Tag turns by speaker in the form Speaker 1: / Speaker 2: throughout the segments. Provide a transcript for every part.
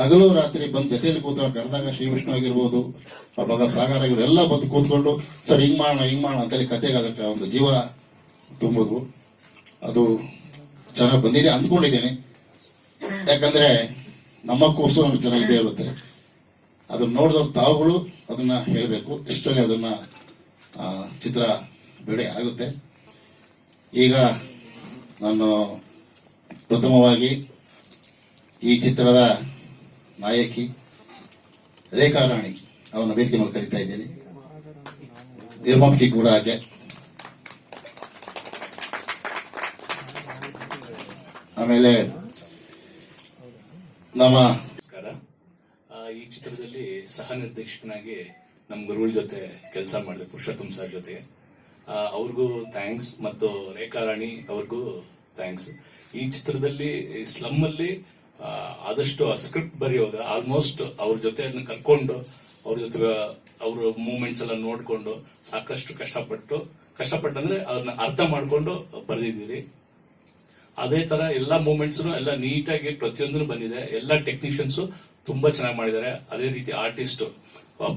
Speaker 1: ಹಗಲು ರಾತ್ರಿ ಬಂದು ಜೊತೆಯಲ್ಲಿ ಕೂತ ಕರೆದಾಗ ಶ್ರೀ ವಿಷ್ಣು ಆಗಿರ್ಬೋದು ಅವಾಗ ಸಾಗರ ಆಗಿರ್ಬೋದು, ಎಲ್ಲ ಬಂದು ಕೂತ್ಕೊಂಡು, ಸರ್, ಹಿಂಗ್ ಮಾಡೋಣ ಹಿಂಗ್ ಮಾಡೋಣ ಅಂತೇಳಿ ಕತೆಗೆ ಅದಕ್ಕೆ ಒಂದು ಜೀವ ತುಂಬೋದು ಅದು ಚೆನ್ನಾಗಿ ಬಂದಿದೆ, ಅಂದ್ಕೊಂಡಿದ್ದೀನಿ. ಯಾಕಂದ್ರೆ ನಮ್ಮ ಕೋರ್ಸು ನಮ್ಗೆ ಚೆನ್ನಾಗಿ ಇದೇ ಇರುತ್ತೆ ಅದನ್ನ ನೋಡಿದವ್ರು ತಾವುಗಳು ಅದನ್ನ ಹೇಳಬೇಕು. ಇಷ್ಟರಲ್ಲಿ ಅದನ್ನ ಚಿತ್ರ ಬಿಡೆ ಆಗುತ್ತೆ. ಈಗ ನಾನು ಪ್ರಥಮವಾಗಿ ಈ ಚಿತ್ರದ ನಾಯಕಿ ರೇಖಾ ರಾಣಿ ಅವನ ವೇದಿಕೆ ಮೇಲೆ ಕರಿತಾ ಇದ್ದೀನಿ. ನಿರ್ಮಾಪಕಿ ಕೂಡ ಹಾಗೆ ಆಮೇಲೆ ನಮ್ಮ
Speaker 2: ನಮಸ್ಕಾರ. ಈ ಚಿತ್ರದಲ್ಲಿ ಸಹ ನಿರ್ದೇಶಕನಾಗಿ ನಮ್ಮ ಗುರುಗಳ ಜೊತೆ ಕೆಲಸ ಮಾಡಿದೆ ಪುರುಷೋತ್ತಮ್ ಸರ್ ಜೊತೆಗೆ ಆ, ಅವ್ರಿಗೂ ಥ್ಯಾಂಕ್ಸ್ ಮತ್ತು ರೇಖಾ ರಾಣಿ ಅವ್ರಿಗೂ ಥ್ಯಾಂಕ್ಸ್ ಈ ಚಿತ್ರದಲ್ಲಿ ಸ್ಲಮ್ ಅಲ್ಲಿ ಆ, ಆದಷ್ಟು ಸ್ಕ್ರಿಪ್ಟ್ ಬರೆಯೋದು ಆಲ್ಮೋಸ್ಟ್ ಅವ್ರ ಜೊತೆ ಕರ್ಕೊಂಡು ಅವ್ರ ಜೊತೆ ಅವ್ರ ಮೂಮೆಂಟ್ಸ್ ಎಲ್ಲ ನೋಡ್ಕೊಂಡು ಸಾಕಷ್ಟು ಕಷ್ಟಪಟ್ಟು ಕಷ್ಟಪಟ್ಟಂದ್ರೆ ಅದನ್ನ ಅರ್ಥ ಮಾಡ್ಕೊಂಡು ಬರೆದಿದ್ದೀರಿ. ಅದೇ ತರ ಎಲ್ಲಾ ಮೂಮೆಂಟ್ಸ್ ಎಲ್ಲ ನೀಟಾಗಿ ಪ್ರತಿಯೊಂದನ್ನು ಬಂದಿದೆ. ಎಲ್ಲ ಟೆಕ್ನಿಷಿಯನ್ಸ್ ತುಂಬಾ ಚೆನ್ನಾಗಿ ಮಾಡಿದ್ದಾರೆ. ಅದೇ ರೀತಿ ಆರ್ಟಿಸ್ಟ್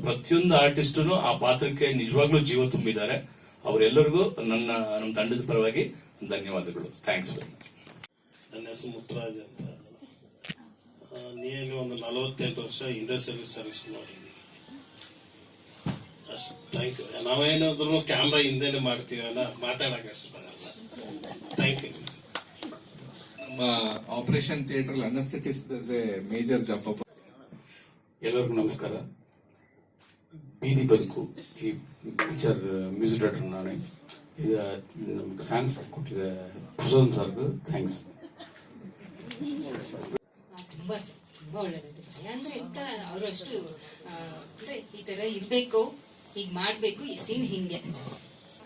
Speaker 2: ಪ್ರತಿಯೊಂದು ಆರ್ಟಿಸ್ಟ್ ಆ ಪಾತ್ರಕ್ಕೆ ನಿಜವಾಗ್ಲೂ ಜೀವ ತುಂಬಿದ್ದಾರೆ. ಅವರೆಲ್ಲರಿಗೂ ನನ್ನ ನಮ್ಮ ತಂಡದ ಪರವಾಗಿ ಧನ್ಯವಾದಗಳು. ಥ್ಯಾಂಕ್ಸ್
Speaker 3: ನನ್ನ ಹೆಸರು ಮುತ್ತರಾಜ್ ಅಂತ. ನಿಯರ್ಲಿ ಒಂದು ನಲವತ್ತೆಂಟು ವರ್ಷ ಇಂಡಸ್ಟ್ರಿಯಲ್ ಸರ್ವಿಸ್ ಮಾಡಿದ್ದೀನಿ. ಅಷ್ಟು ಥ್ಯಾಂಕ್ ಯು ನಾವೇನಾದ್ರೂ ಕ್ಯಾಮ್ರಾ ಹಿಂದೆನೆ ಮಾಡ್ತೀವಲ್ಲ ಮಾತಾಡಕ್ಕೆ ಅಷ್ಟು ಬರಲ್ಲ. ಥ್ಯಾಂಕ್ ಯು
Speaker 4: ನಮ್ಮ operation theatre anaesthetist a major job
Speaker 2: ಎಲ್ಲರಿಗೂ ನಮಸ್ಕಾರ. ಬೀದಿ ಬದುಕು ಈ ಪಿಕ್ಚರ್ ಮ್ಯೂಸಿಕ್ ಡೈರೆಕ್ಟರ್ ನಾನೇ. ಇದು ನಮ್ಗೆ ಸಾಂಗ್ಸ್ ಕೊಟ್ಟಿದೆ. ಪ್ರಸೋದ್ ಸರ್ಗೂ ಥ್ಯಾಂಕ್ಸ್
Speaker 5: ತುಂಬಾ ಸ- ತುಂಬಾ ಒಳ್ಳೇದಾಯ್ತು. ಭಯ ಅಂದ್ರೆ ಎಂತ ಅವರು ಅಷ್ಟು ಅಂದ್ರೆ ಈ ತರ ಇರ್ಬೇಕು, ಹೀಗ್ ಮಾಡ್ಬೇಕು, ಈ ಸೀನ್ ಹಿಂಗೆ.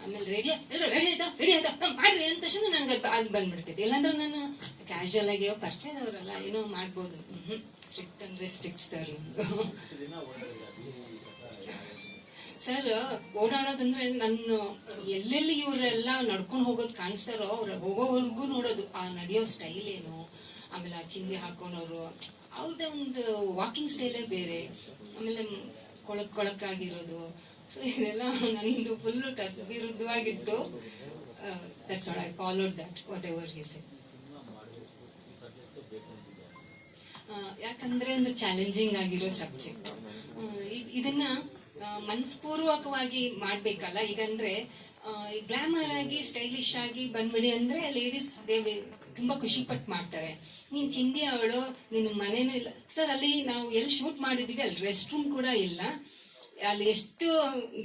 Speaker 5: ಆಮೇಲೆ ರೆಡಿ ಎಲ್ಲ ರೆಡಿ ಆಯ್ತಾ? ರೆಡಿ ಆಯ್ತಾ? ಮಾಡ್ರಿ ಅಂತ ತಕ್ಷಣ ನನ್ಗೆ ಅದು ಬಂದ್ಬಿಡ್ತೈತಿ. ಇಲ್ಲಾಂದ್ರೆ ನಾನು ಕ್ಯಾಶುವಲ್ ಆಗಿ ಪರಿಚಯದವರಲ್ಲ, ಏನೋ ಮಾಡ್ಬೋದು. ಸ್ಟ್ರಿಕ್ಟ್ ಅಂದ್ರೆ ಸ್ಟ್ರಿಕ್ಟ್ ಸರ್ ಸರ್ ಓಡಾಡೋದಂದ್ರೆ ನನ್ನ ಎಲ್ಲೆಲ್ಲಿ ಇವರೆಲ್ಲ ನಡ್ಕೊಂಡು ಹೋಗೋದು ಕಾಣಿಸ್ತಾರೋ, ಅವ್ರ ಹೋಗೋವರೆಗೂ ನೋಡೋದು. ಆ ನಡೆಯೋ ಸ್ಟೈಲ್ ಏನು? ಆಮೇಲೆ ಆ ಚಿಂದಿ ಹಾಕೊಂಡವ್ರು ಅವ್ರದ್ದೇ ಒಂದು ವಾಕಿಂಗ್ ಸ್ಟೈಲೇ ಬೇರೆ. ಆಮೇಲೆ ಕೊಳಕ್ ಕೊಳಕಾಗಿರೋದು. ಸೊ ಇದೆಲ್ಲ ನಂದು full ವಿರುದ್ಧವಾಗಿತ್ತು. That's I followed that whatever he said ಯಾಕಂದ್ರೆ ಒಂದು ಚಾಲೆಂಜಿಂಗ್ ಆಗಿರೋ ಸಬ್ಜೆಕ್ಟ್ ಇದನ್ನ ಆ, ಮನಸ್ಪೂರ್ವಕವಾಗಿ ಮಾಡ್ಬೇಕಲ್ಲ. ಈಗಂದ್ರೆ ಗ್ಲಾಮರ್ ಆಗಿ ಸ್ಟೈಲಿಶ್ ಆಗಿ ಬಂದ್ಬಿಡಿ ಅಂದ್ರೆ ಲೇಡೀಸ್ ದೇವಿ ತುಂಬಾ ಖುಷಿ ಪಟ್ಟು ಮಾಡ್ತಾರೆ. ನೀನ್ ಚಿಂದಿ ಅವಳು, ನಿನ್ನ ಮನೇನೂ ಇಲ್ಲ. ಸರ್ ಅಲ್ಲಿ ನಾವು ಎಲ್ಲಿ ಶೂಟ್ ಮಾಡಿದೀವಿ, ಅಲ್ಲಿ ರೆಸ್ಟ್ ರೂಮ್ ಕೂಡ ಇಲ್ಲ. ಅಲ್ಲಿ ಎಷ್ಟು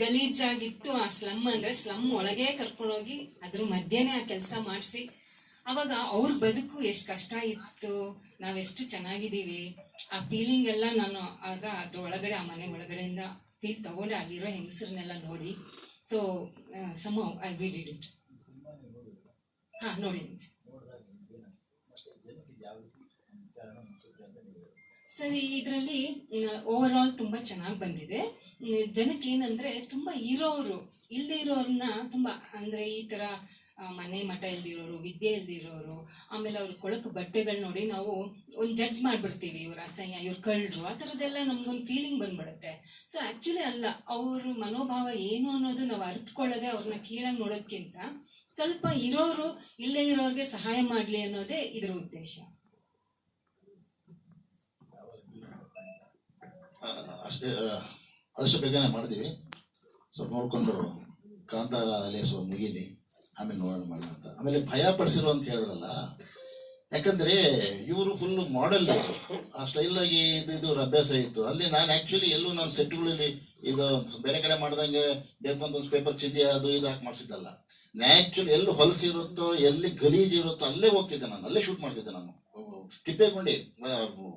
Speaker 5: ಗಲೀಜಾಗಿತ್ತು ಆ ಸ್ಲಮ್ ಅಂದ್ರೆ ಸ್ಲಮ್ ಒಳಗೆ ಕರ್ಕೊಂಡೋಗಿ ಅದ್ರ ಮಧ್ಯೆನೆ ಆ ಕೆಲಸ ಮಾಡಿಸಿ. ಅವಾಗ ಅವ್ರ ಬದುಕು ಎಷ್ಟು ಕಷ್ಟ ಇತ್ತು ನಾವೆಷ್ಟು ಚೆನ್ನಾಗಿದ್ದೀವಿ. ಆ ಫೀಲಿಂಗ್ ಎಲ್ಲ ನಾನು ಆಗ ಅದ್ರ ಒಳಗಡೆ ಆ ಮನೆ ಒಳಗಡೆಯಿಂದ ಫೀಲ್ ತಗೊಂಡೆ, ಅಲ್ಲಿರೋ ಹೆಂಗಸರನ್ನೆಲ್ಲ ನೋಡಿ. So somehow we did it ಹಾಂ, ನೋಡಿ. ಸರಿ, ಇದರಲ್ಲಿ ಓವರ್ ಆಲ್ ತುಂಬ ಚೆನ್ನಾಗಿ ಬಂದಿದೆ. ಜನಕ್ಕೆ ಏನಂದ್ರೆ ತುಂಬಾ ಇರೋರು ಇಲ್ಲದೆ ಇರೋರನ್ನ ತುಂಬ, ಅಂದ್ರೆ ಈ ತರ ಮನೆ ಮಠ ಇಲ್ದಿರೋರು, ವಿದ್ಯೆ ಇಲ್ದಿರೋರು, ಆಮೇಲೆ ಅವ್ರ ಕೊಳಕು ಬಟ್ಟೆಗಳು ನೋಡಿ ನಾವು ಒಂದು ಜಡ್ಜ್ ಮಾಡಿಬಿಡ್ತೀವಿ. ಇವ್ರ ಅಸಹ್ಯ, ಇವ್ರು ಕಳ್ಳರು ಆ ಥರದ್ದೆಲ್ಲ ನಮ್ಗೊಂದು ಫೀಲಿಂಗ್ ಬಂದ್ಬಿಡುತ್ತೆ. ಸೊ ಆಕ್ಚುಲಿ ಅಲ್ಲ, ಅವ್ರ ಮನೋಭಾವ ಏನು ಅನ್ನೋದು ನಾವು ಅರ್ಥಕೊಳ್ಳದೆ ಅವ್ರನ್ನ ಕೀಳಾಗಿ ನೋಡೋದ್ಕಿಂತ ಸ್ವಲ್ಪ ಇರೋರು ಇಲ್ಲೇ ಇರೋರಿಗೆ ಸಹಾಯ ಮಾಡ್ಲಿ ಅನ್ನೋದೇ ಇದರ ಉದ್ದೇಶ.
Speaker 1: ಅಷ್ಟೇ ಆದಷ್ಟು ಬೇಗನೆ ಮಾಡ್ತೀವಿ ಸ್ವಲ್ಪ ನೋಡಿಕೊಂಡು ಕಾಂತಾರ ಅಲೇಸು ಮುಗಿನಿ ಆಮೇಲೆ ನೋಡೋಣ, ಮಾಡೋಣ ಅಂತ. ಆಮೇಲೆ ಭಯ ಪಡಿಸಿರೋ ಅಂತ ಹೇಳಿದ್ರಲ್ಲ, ಯಾಕಂದ್ರೆ ಇವರು ಫುಲ್ಲು ಮಾಡೆಲ್ ಆ ಸ್ಟೈಲ್ ಆಗಿ ಇದು ಇದು ಅಭ್ಯಾಸ ಇತ್ತು. ಅಲ್ಲಿ ನಾನು ಆಕ್ಚುಲಿ ಎಲ್ಲೂ ನಾನು ಸೆಟ್ಗಳಲ್ಲಿ ಇದು ಬೇರೆ ಕಡೆ ಮಾಡ್ದಂಗೆ ಬೇಕು ಅಂತ ಒಂದು ಪೇಪರ್ ಚಿದ್ದಿ ಅದು ಇದು ಹಾಕಿ ಮಾಡಿಸಿದ್ದಲ್ಲ. ನ್ಯಾಕ್ಚುಲಿ ಎಲ್ಲಿ ಹೊಲಸಿರುತ್ತೋ ಎಲ್ಲಿ ಗಲೀಜ್ ಇರುತ್ತೋ, ಅಲ್ಲೇ ಹೋಗ್ತಿದ್ದೆ ನಾನು. ಅಲ್ಲೇ ಶೂಟ್ ಮಾಡ್ತಿದ್ದೆ ನಾನು. ತಿಪ್ಪೇಕೊಂಡಿ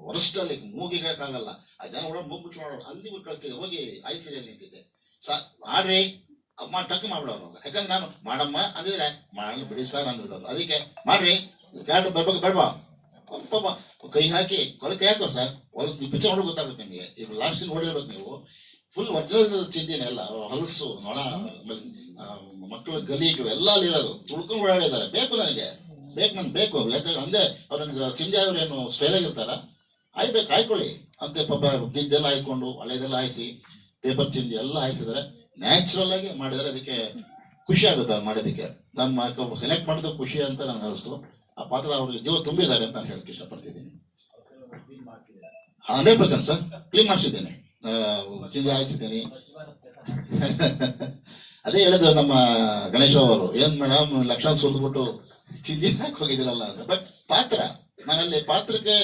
Speaker 1: ವರ್ಷದಲ್ಲಿ ಮೂಗಿಗಕ್ಕಾಗಲ್ಲ ಆ ಜನ ಓಡೋ ಮೂಗು ಮುಚ್ಚಿ ಮಾಡೋರು ಅಲ್ಲಿ ಕಳಿಸ್ತಿದ್ದೆ, ಹೋಗಿ ಐ ಸೀರಿಯಲ್ ನಿಂತಿದ್ದೆ. ಸಾ ಮಾಡ್ರಿ ಅಮ್ಮ ಟಕ್ ಮಾಡ್ಬಿಡೋರು ಯಾಕಂದ್ರೆ ನಾನು, ಮಾಡಮ್ಮ, ಅಂದಿದ್ರೆ, ಮಾಡಲು ಬಿಡಿ ಸರ್ ನಾನು ಬಿಡೋರು. ಅದಕ್ಕೆ, ಮಾಡ್ರಿ ಕ್ಯಾರೆಟ್ ಬರ್ಬೇಕು ಬೇಡವಾ ಪಾಪ ಕೈ ಹಾಕಿ ಕೈ ಹಾಕೋ ಸರ್. ಹೊಲಸ್ ಪಿಚ್ಚರ್ ನೋಡಿ ಗೊತ್ತಾಗುತ್ತೆ ನಿಮಗೆ. ಈಗ ಲಾಸ್ಟ್ ನೋಡಿರ್ಬೇಕು ನೀವು. ಫುಲ್ ಒರಿಜಿನಲ್ ಚಿಂತೆನೆ ಎಲ್ಲ ಹೊಲಸು ನೋಡ ಮಕ್ಕಳ ಗಲೀಜು, ಎಲ್ಲ ಅಲ್ಲಿರೋದು ತುಳ್ಕೊಂಡು ಓಡಾಡಿದ್ದಾರೆ. ಬೇಕು ನನಗೆ. ಬೇಕು, ನಂಗೆ ಬೇಕು ಯಾಕಂದ್ರೆ ಅಂದೆ ಅವ್ರು ನನಗೆ ಚಿಂದಿ ಏನು ಸ್ಟೈಲ್ ಆಗಿರ್ತಾರ. ಆಯ್ಬೇಕು ಆಯ್ಕೊಳ್ಳಿ ಅಂತ ಪಾಪ ಬಿದ್ದೆಲ್ಲ ಆಯ್ಕೊಂಡು ಹಳೆದೆಲ್ಲ ಹಾಯಿಸಿ ಪೇಪರ್ ಚಿಂದಿ ಎಲ್ಲ ಆಯಿಸಿದರೆ ನ್ಯಾಚುರಲ್ ಆಗಿ ಮಾಡಿದರೆ ಅದಕ್ಕೆ ಖುಷಿ ಆಗುತ್ತೆ ಮಾಡೋದಕ್ಕೆ ನಾನು ಸೆಲೆಕ್ಟ್ ಮಾಡಿದ ಖುಷಿ ಅಂತ ನಾನು ಅನಿಸ್ತು. ಆ ಪಾತ್ರ ಅವ್ರಿಗೆ ಜೀವ ತುಂಬಿದ್ದಾರೆ ಅಂತ ನಾನು ಹೇಳಕ್ಕೆ ಇಷ್ಟಪಡ್ತಿದ್ದೀನಿ. Hundred percent sir. ಕ್ಲೀನ್ ಮಾಡಿಸಿದ್ದೇನೆ. ಚಿಂದಿ ಹಾಯಿಸಿದ್ದೀನಿ. ಅದೇ ಹೇಳಿದ್ರು ನಮ್ಮ ಗಣೇಶ ಅವರು. ಏನ್ ಮೇಡಮ್ ಲಕ್ಷ ಸುರಿದ್ಬಿಟ್ಟು ಹಾಕಿ ಹೋಗಿದಿರಲ್ಲ ಅಂತ. ಬಟ್ ಪಾತ್ರ, ನಾನಲ್ಲಿ ಪಾತ್ರಕ್ಕೆ